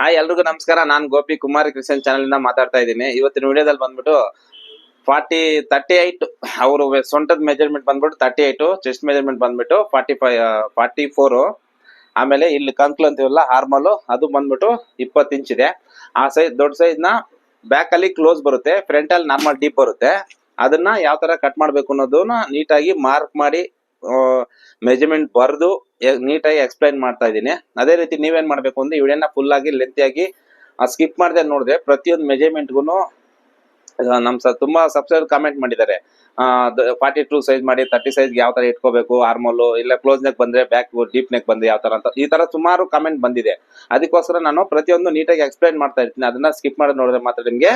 Hi ಎಲ್ರಿಗೂ ನಮಸ್ಕಾರ. ನಾನು ಗೋಪಿ ಕುಮಾರ್ ಕ್ರಿಶ್ಚಿಯನ್ ಚಾನಲ್ ಇಂದ ಮಾತಾಡ್ತಾ ಇದ್ದೀನಿ. ಇವತ್ತಿನ ವಿಡಿಯೋದಲ್ಲಿ ಬಂದ್ಬಿಟ್ಟು ಫಾರ್ಟಿ ತರ್ಟಿ ಏಟ್ ಅವರು ಸೊಂಟದ ಮೆಜರ್ಮೆಂಟ್ ಬಂದ್ಬಿಟ್ಟು ತರ್ಟಿ ಏಟ್ ಚೆಸ್ಟ್ ಮೆಜರ್ಮೆಂಟ್ ಬಂದ್ಬಿಟ್ಟು ಫಾರ್ಟಿ ಫೈವ್ ಫಾರ್ಟಿ ಫೋರು ಆಮೇಲೆ ಇಲ್ಲಿ ಕಂಕ್ಲು ಅಂತೀವಲ್ಲ ಹಾರ್ಮಲ್ ಅದು ಬಂದ್ಬಿಟ್ಟು ಇಪ್ಪತ್ತು ಇಂಚ್ ಇದೆ. ಆ ಸೈಜ್ ದೊಡ್ಡ ಸೈಜ್ನ ನ ಬ್ಯಾಕ್ ಅಲ್ಲಿ ಕ್ಲೋಸ್ ಬರುತ್ತೆ ಫ್ರಂಟ್ ಅಲ್ಲಿ ನಾರ್ಮಲ್ ಡೀಪ್ ಬರುತ್ತೆ. ಅದನ್ನ ಯಾವ ತರ ಕಟ್ ಮಾಡ್ಬೇಕು ಅನ್ನೋದನ್ನ ನೀಟಾಗಿ ಮಾರ್ಕ್ ಮಾಡಿ ಮೆಜರ್ಮೆಂಟ್ ಬರೆದು ನೀಟಾಗಿ ಎಕ್ಸ್ಪ್ಲೈನ್ ಮಾಡ್ತಾ ಇದ್ದೀನಿ. ಅದೇ ರೀತಿ ನೀವೇನ್ ಮಾಡ್ಬೇಕು ಅಂದ್ರೆ ವಿಡಿಯೋನ ಫುಲ್ ಆಗಿ ಲೆಂತಿಯಾಗಿ ಸ್ಕಿಪ್ ಮಾಡದೆ ನೋಡಿದ್ರೆ ಪ್ರತಿಯೊಂದು ಮೆಜರ್ಮೆಂಟ್ಗೂ ನಮ್ ಸ, ತುಂಬಾ ಸಬ್ಸ್ಕ್ರೈಬ್ ಕಾಮೆಂಟ್ ಮಾಡಿದ್ದಾರೆ. ಫಾರ್ಟಿ ಟೂ ಸೈಜ್ ಮಾಡಿ ತರ್ಟಿ ಸೈಜ್ ಯಾವ ತರ ಇಟ್ಕೋಬೇಕು ಆರ್ಮೋಲು ಇಲ್ಲ ಕ್ಲೋಸ್ ನೆಕ್ ಬಂದ್ರೆ ಬ್ಯಾಕ್ ಡೀಪ್ ನೆಕ್ ಬಂದ್ರೆ ಯಾವ ತರ ಅಂತ, ಈ ತರ ಸುಮಾರು ಕಾಮೆಂಟ್ ಬಂದಿದೆ. ಅದಕ್ಕೋಸ್ಕರ ನಾನು ಪ್ರತಿಯೊಂದು ನೀಟಾಗಿ ಎಕ್ಸ್ಪ್ಲೈನ್ ಮಾಡ್ತಾ ಇರ್ತೀನಿ. ಅದನ್ನ ಸ್ಕಿಪ್ ಮಾಡಿ ನೋಡಿದ್ರೆ ಮಾತ್ರ ನಿಮ್ಗೆ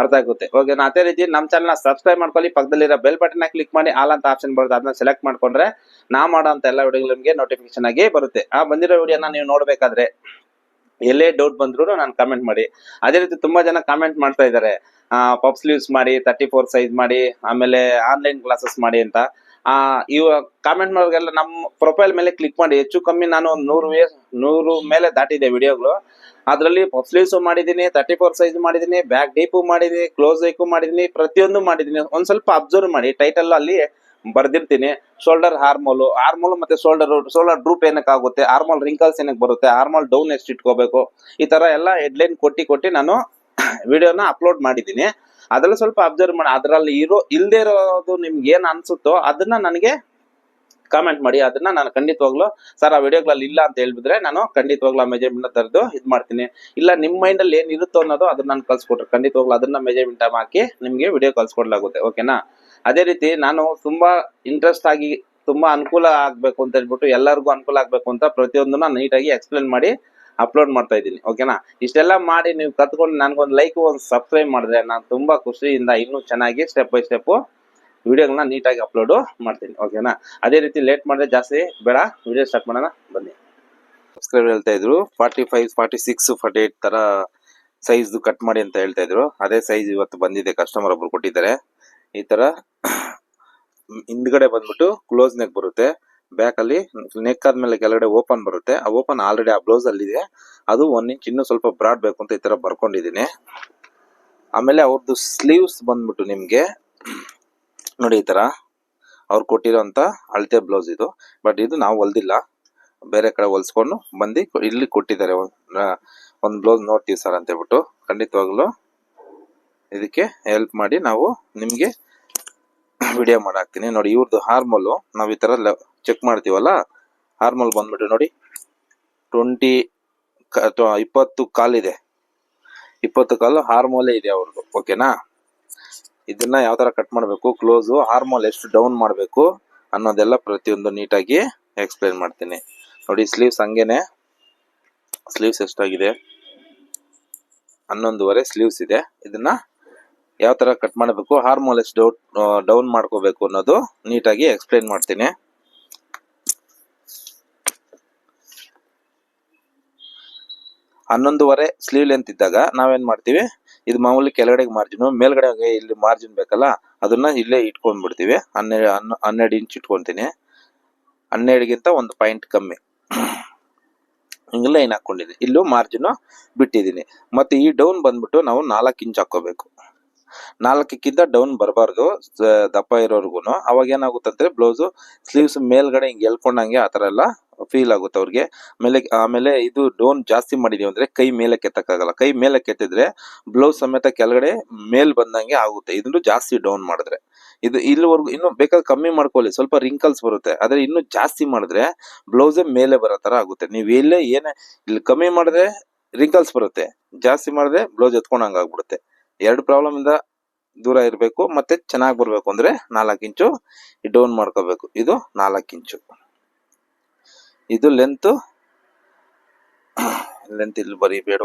ಅರ್ಥ ಆಗುತ್ತೆ. ಓಕೆ ಅದೇ ರೀತಿ ನಮ್ಮ ಚಾನಲ್ನ ಸಬ್ಸ್ಕ್ರೈಬ್ ಮಾಡ್ಕೊಳ್ಳಿ. ಪಕ್ಕದಲ್ಲಿರೋ ಬೆಲ್ ಬಟನ್ ಕ್ಲಿಕ್ ಮಾಡಿ ಆಲ್ ಅಂತ ಆಪ್ಷನ್ ಬರುತ್ತೆ. ಅದನ್ನ ಸೆಲೆಕ್ಟ್ ಮಾಡ್ಕೊಂಡ್ರೆ ನಾ ಮಾಡೋ ಅಂತ ಎಲ್ಲ ವಿಡಿಯೋಗಳು ನಿಮಗೆ ನೋಟಿಫಿಕೇಶನ್ ಆಗಿ ಬರುತ್ತೆ. ಆ, ಬಂದಿರೋ ವಿಡಿಯೋನ ನೀವು ನೋಡಬೇಕಾದ್ರೆ ಎಲ್ಲೇ ಡೌಟ್ ಬಂದ್ರು ನಾನು ಕಮೆಂಟ್ ಮಾಡಿ. ಅದೇ ರೀತಿ ತುಂಬಾ ಜನ ಕಾಮೆಂಟ್ ಮಾಡ್ತಾ ಇದ್ದಾರೆ. ಪಪ್ ಸ್ಲೀವ್ಸ್ ಮಾಡಿ ತರ್ಟಿ ಫೋರ್ ಸೈಜ್ ಮಾಡಿ, ಆಮೇಲೆ ಆನ್ಲೈನ್ ಕ್ಲಾಸಸ್ ಮಾಡಿ ಅಂತ. ಆ, ಇವ ಕಾಮೆಂಟ್ ಮಾಡೋರಿಗೆಲ್ಲ ನಮ್ಮ ಪ್ರೊಫೈಲ್ ಮೇಲೆ ಕ್ಲಿಕ್ ಮಾಡಿ, ಹೆಚ್ಚು ಕಮ್ಮಿ ನಾನು ಒಂದು ನೂರು ವೇ, ನೂರು ಮೇಲೆ ದಾಟಿದೆ ವಿಡಿಯೋಗಳು ಅದರಲ್ಲಿ ಪಪ್ ಮಾಡಿದ್ದೀನಿ ತರ್ಟಿ ಫೋರ್ ಸೈಜ್ ಮಾಡಿದ್ದೀನಿ ಬ್ಯಾಕ್ ಡೀಪು ಮಾಡಿದ್ದೀನಿ ಕ್ಲೋಸ್ ಐಕು ಮಾಡಿದ್ದೀನಿ ಪ್ರತಿಯೊಂದು ಮಾಡಿದ್ದೀನಿ ಒಂದು ಸ್ವಲ್ಪ ಅಬ್ಸರ್ವ್ ಮಾಡಿ ಟೈಟಲ್ ಅಲ್ಲಿ ಬರ್ದಿರ್ತೀನಿ. ಶೋಲ್ಡರ್ ಹಾರ್ಮೋಲು ಹಾರ್ಮೋಲ್ ಮತ್ತೆ ಶೋಲ್ಡರ್ ಶೋಲ್ಡರ್ ಡ್ರೂಪ್ ಏನಕ್ಕೆ ಆಗುತ್ತೆ ಹಾರ್ಮೋಲ್ ರಿಂಕಲ್ಸ್ ಏನಕ್ಕೆ ಬರುತ್ತೆ ಹಾರ್ಮೋಲ್ ಡೌನ್ ಎಷ್ಟು ಇಟ್ಕೋಬೇಕು, ಈ ತರ ಎಲ್ಲ ಹೆಡ್ಲೈನ್ ಕೊಟ್ಟಿ ಕೊಟ್ಟಿ ನಾನು ವಿಡಿಯೋನ ಅಪ್ಲೋಡ್ ಮಾಡಿದ್ದೀನಿ. ಅದೆಲ್ಲ ಸ್ವಲ್ಪ ಅಬ್ಸರ್ವ್ ಮಾಡಿ. ಅದರಲ್ಲಿ ಇರೋ, ಇಲ್ದೇ ಇರೋದು ನಿಮ್ಗೆ ಏನು ಅನ್ಸುತ್ತೋ ಅದನ್ನ ನನಗೆ ಕಾಮೆಂಟ್ ಮಾಡಿ. ಅದನ್ನ ನಾನು ಖಂಡಿತವಾಗ್ಲೂ, ಸರ್, ಆ ವಿಡಿಯೋಗಳಲ್ಲಿ ಇಲ್ಲ ಅಂತ ಹೇಳ್ಬಿದ್ರೆ ನಾನು ಖಂಡಿತವಾಗ್ಲೂ ಆ ಮೆಜರ್ಮೆಂಟ್ ತರದು ಇದು ಮಾಡ್ತೀನಿ. ಇಲ್ಲ ನಿಮ್ಮ ಮೈಂಡ್ ಅಲ್ಲಿ ಏನ್ ಇರುತ್ತೋ ಅನ್ನೋದು ಅದನ್ನ ನಾನು ಕಳ್ಸಿಕೊಟ್ರೆ ಖಂಡಿತವಾಗ್ಲೂ ಅದನ್ನ ಮೆಜರ್ಮೆಂಟ್ ಹಾಕಿ ನಿಮ್ಗೆ ವಿಡಿಯೋ ಕಳ್ಸಿಕೊಡ್ಲಾಗುತ್ತೆ ಓಕೆನಾ ಅದೇ ರೀತಿ ನಾನು ತುಂಬಾ ಇಂಟ್ರೆಸ್ಟ್ ಆಗಿ, ತುಂಬಾ ಅನುಕೂಲ ಆಗ್ಬೇಕು ಅಂತ ಹೇಳ್ಬಿಟ್ಟು ಎಲ್ಲರಿಗೂ ಅನುಕೂಲ ಆಗ್ಬೇಕು ಅಂತ ಪ್ರತಿಯೊಂದನ್ನ ನೀಟಾಗಿ ಎಕ್ಸ್ಪ್ಲೇನ್ ಮಾಡಿ ಅಪ್ಲೋಡ್ ಮಾಡ್ತಾ ಇದ್ದೀನಿ ಓಕೆನಾ ಇಷ್ಟೆಲ್ಲ ಮಾಡಿ ನೀವು ಕತ್ಕೊಂಡು ನನಗೊಂದು ಲೈಕ್ ಒಂದು ಸಬ್ಸ್ಕ್ರೈಬ್ ಮಾಡಿದ್ರೆ ನಾನು ತುಂಬಾ ಖುಷಿಯಿಂದ ಇನ್ನೂ ಚೆನ್ನಾಗಿ ಸ್ಟೆಪ್ ಬೈ ಸ್ಟೆಪ್ ವಿಡಿಯೋಗಳನ್ನ ನೀಟಾಗಿ ಅಪ್ಲೋಡ್ ಮಾಡ್ತೀನಿ ಓಕೆನಾ ಅದೇ ರೀತಿ ಲೇಟ್ ಮಾಡಿದ್ರೆ ಜಾಸ್ತಿ ಬೇಡ ವಿಡಿಯೋ ಸ್ಟಾರ್ಟ್ ಮಾಡೋಣ, ಬನ್ನಿ. ಸಬ್ಸ್ಕ್ರೈಬ್ ಹೇಳ್ತಾ ಇದ್ರು forty five forty six forty eight ಥರ ಸೈಜ್ದು ಕಟ್ ಮಾಡಿ ಅಂತ ಹೇಳ್ತಾ ಇದ್ರು. ಅದೇ ಸೈಜ್ ಇವತ್ತು ಬಂದಿದೆ ಕಸ್ಟಮರ್ ಒಬ್ರು ಕೊಟ್ಟಿದ್ದಾರೆ. ಈ ತರ ಹಿಂದ್ಗಡೆ ಬಂದ್ಬಿಟ್ಟು ಕ್ಲೋಸ್ ಬರುತ್ತೆ. ಬ್ಯಾಕ್ ಅಲ್ಲಿ ನೆಕ್ ಆದ್ಮೇಲೆ ಕೆಳಗಡೆ ಓಪನ್ ಬರುತ್ತೆ. ಆ ಓಪನ್ ಆಲ್ರೆಡಿ ಆ ಬ್ಲೌಸ್ ಅಲ್ಲಿ ಇದೆ ಅದು ಒನ್ ಇಂಚ್ ಇನ್ನೂ ಸ್ವಲ್ಪ ಬ್ರಾಡ್ ಬೇಕು ಅಂತ ಈ ತರ ಬರ್ಕೊಂಡಿದೀನಿ ಆಮೇಲೆ ಅವ್ರದ್ದು ಸ್ಲೀವ್ಸ್ ಬಂದ್ಬಿಟ್ಟು ನಿಮ್ಗೆ, ನೋಡಿ ಈ ತರ. ಅವ್ರು ಕೊಟ್ಟಿರೋಂತ ಅಳತೆ ಬ್ಲೌಸ್ ಇದು. ಬಟ್ ಇದು ನಾವು ಹೊಲ್ದಿಲ್ಲ. ಬೇರೆ ಕಡೆ ಹೊಲ್ಸ್ಕೊಂಡು ಬಂದು ಇಲ್ಲಿ ಕೊಟ್ಟಿದ್ದಾರೆ. ಒಂದು ಬ್ಲೌಸ್ ನೋಡ್ತೀವಿ ಸರ್ ಅಂತ ಹೇಳ್ಬಿಟ್ಟು. ಖಂಡಿತವಾಗ್ಲು ಇದಕ್ಕೆ ಹೆಲ್ಪ್ ಮಾಡಿ ನಾವು ನಿಮ್ಗೆ ವಿಡಿಯೋ ಮಾಡಾಕ್ತೀನಿ ನೋಡಿ ಇವ್ರದ್ದು ಹಾರ್ಮೋಲು, ನಾವು ಈ ತರ ಚೆಕ್ ಮಾಡ್ತೀವಲ್ಲ? ಹಾರ್ಮೋಲ್ ಬಂದ್ಬಿಟ್ಟು ನೋಡಿ. ಟ್ವೆಂಟಿ ಇಪ್ಪತ್ತು ಕಾಲಿದೆ ಇಪ್ಪತ್ತು ಕಾಲು ಹಾರ್ಮೋಲೇ ಇದೆ ಅವ್ರದ್ದು ಓಕೆನಾ ಇದನ್ನ ಯಾವ ತರ ಕಟ್ ಮಾಡಬೇಕು? ಕ್ಲೋಸು ಹಾರ್ಮೋಲ್ ಎಷ್ಟು ಡೌನ್ ಮಾಡಬೇಕು ಅನ್ನೋದೆಲ್ಲ ಪ್ರತಿಯೊಂದು ನೀಟಾಗಿ ಎಕ್ಸ್ಪ್ಲೈನ್ ಮಾಡ್ತೀನಿ. ನೋಡಿ ಸ್ಲೀವ್ಸ್ ಹಂಗೇನೆ. ಸ್ಲೀವ್ಸ್ ಎಷ್ಟಾಗಿದೆ? ಹನ್ನೊಂದುವರೆ ಸ್ಲೀವ್ಸ್ ಇದೆ. ಇದನ್ನ ಯಾವ ತರ ಕಟ್ ಮಾಡಬೇಕು? ಹಾರ್ಮೋಲ್ ಎಷ್ಟು ಡೌನ್ ಮಾಡ್ಕೋಬೇಕು ಅನ್ನೋದು ನೀಟಾಗಿ ಎಕ್ಸ್ಪ್ಲೈನ್ ಮಾಡ್ತೀನಿ. ಹನ್ನೊಂದುವರೆ ಸ್ಲೀವ್ ಲೆಂತ್ ಇದ್ದಾಗ ನಾವೇನ್ ಮಾಡ್ತೀವಿ? ಇದು ಮಾಮೂಲಿ ಕೆಳಗಡೆಗೆ ಮಾರ್ಜಿನ್ ಮೇಲ್ಗಡೆಗೆ ಇಲ್ಲಿ ಮಾರ್ಜಿನ್ ಬೇಕಲ್ಲ, ಅದನ್ನ ಇಲ್ಲೇ ಇಟ್ಕೊಂಡ್ ಬಿಡ್ತೀವಿ ಹನ್ನೆರಡು ಹನ್ನ- ಹನ್ನೆರಡು ಇಂಚ್ ಇಟ್ಕೊಂತೀನಿ. ಹನ್ನೆರಡಿಗಿಂತ ಒಂದು ಪಾಯಿಂಟ್ ಕಮ್ಮಿ. ಹಿಂಗೆ ಲೈನ್ ಹಾಕೊಂಡಿದ್ದೀನಿ. ಇಲ್ಲೂ ಮಾರ್ಜಿನ್ ಬಿಟ್ಟಿದ್ದೀನಿ. ಮತ್ತೆ ಈ ಡೌನ್ ಬಂದ್ಬಿಟ್ಟು ನಾವು ನಾಲ್ಕು ಇಂಚ್ ಹಾಕೋಬೇಕು ನಾಲ್ಕಕ್ಕಿಂತ ಡೌನ್ ಬರಬಾರ್ದು ದಪ್ಪ ಇರೋರ್ಗು ಅವಾಗ ಏನಾಗುತ್ತೆ ಅಂದ್ರೆ ಬ್ಲೌಸ್ ಸ್ಲೀವ್ಸ್ ಮೇಲ್ಗಡೆ ಹಿಂಗೆ ಎಳ್ಕೊಂಡಂಗೆ ಆ ಥರ ಎಲ್ಲ ಫೀಲ್ ಆಗುತ್ತೆ ಅವ್ರಿಗೆ. ಆಮೇಲೆ ಆಮೇಲೆ ಇದು ಡೋನ್ ಜಾಸ್ತಿ ಮಾಡಿದೀವಿ ಅಂದ್ರೆ ಕೈ ಮೇಲೆ ಕೆತ್ತಕ್ಕಾಗಲ್ಲ. ಕೈ ಮೇಲೆ ಕೆತ್ತಿದ್ರೆ ಬ್ಲೌಸ್ ಸಮೇತ ಕೆಳಗಡೆ ಮೇಲ್ ಬಂದಂಗೆ ಆಗುತ್ತೆ. ಇದನ್ನು ಜಾಸ್ತಿ ಡೌನ್ ಮಾಡಿದ್ರೆ. ಇದು ಇಲ್ಲಿವರೆಗೂ ಇನ್ನು ಬೇಕಾದ್ರೆ ಕಮ್ಮಿ ಮಾಡ್ಕೊಳ್ಳಿ. ಸ್ವಲ್ಪ ರಿಂಕಲ್ಸ್ ಬರುತ್ತೆ. ಆದ್ರೆ ಇನ್ನು ಜಾಸ್ತಿ ಮಾಡಿದ್ರೆ ಬ್ಲೌಸೇ ಮೇಲೆ ಬರೋ ತರ ಆಗುತ್ತೆ. ನೀವು ಎಲ್ಲೇ ಏನೇ, ಇಲ್ಲಿ ಕಮ್ಮಿ ಮಾಡಿದ್ರೆ ರಿಂಕಲ್ಸ್ ಬರುತ್ತೆ. ಜಾಸ್ತಿ ಮಾಡಿದ್ರೆ ಬ್ಲೌಸ್ ಎತ್ಕೊಂಡಂಗ್ ಆಗ್ಬಿಡುತ್ತೆ. ಎರಡು ಪ್ರಾಬ್ಲಮ್ ಇಂದ ದೂರ ಇರಬೇಕು, ಮತ್ತೆ ಚೆನ್ನಾಗಿ ಬರಬೇಕು ಅಂದ್ರೆ ನಾಲ್ಕು ಇಂಚು ಡೌನ್ ಮಾಡ್ಕೋಬೇಕು. ಇದು ನಾಲ್ಕು ಇಂಚು. ಇದು ಲೆಂತ್ ಲೆಂತ್ ಇಲ್ಲಿ ಬರೀಬೇಡ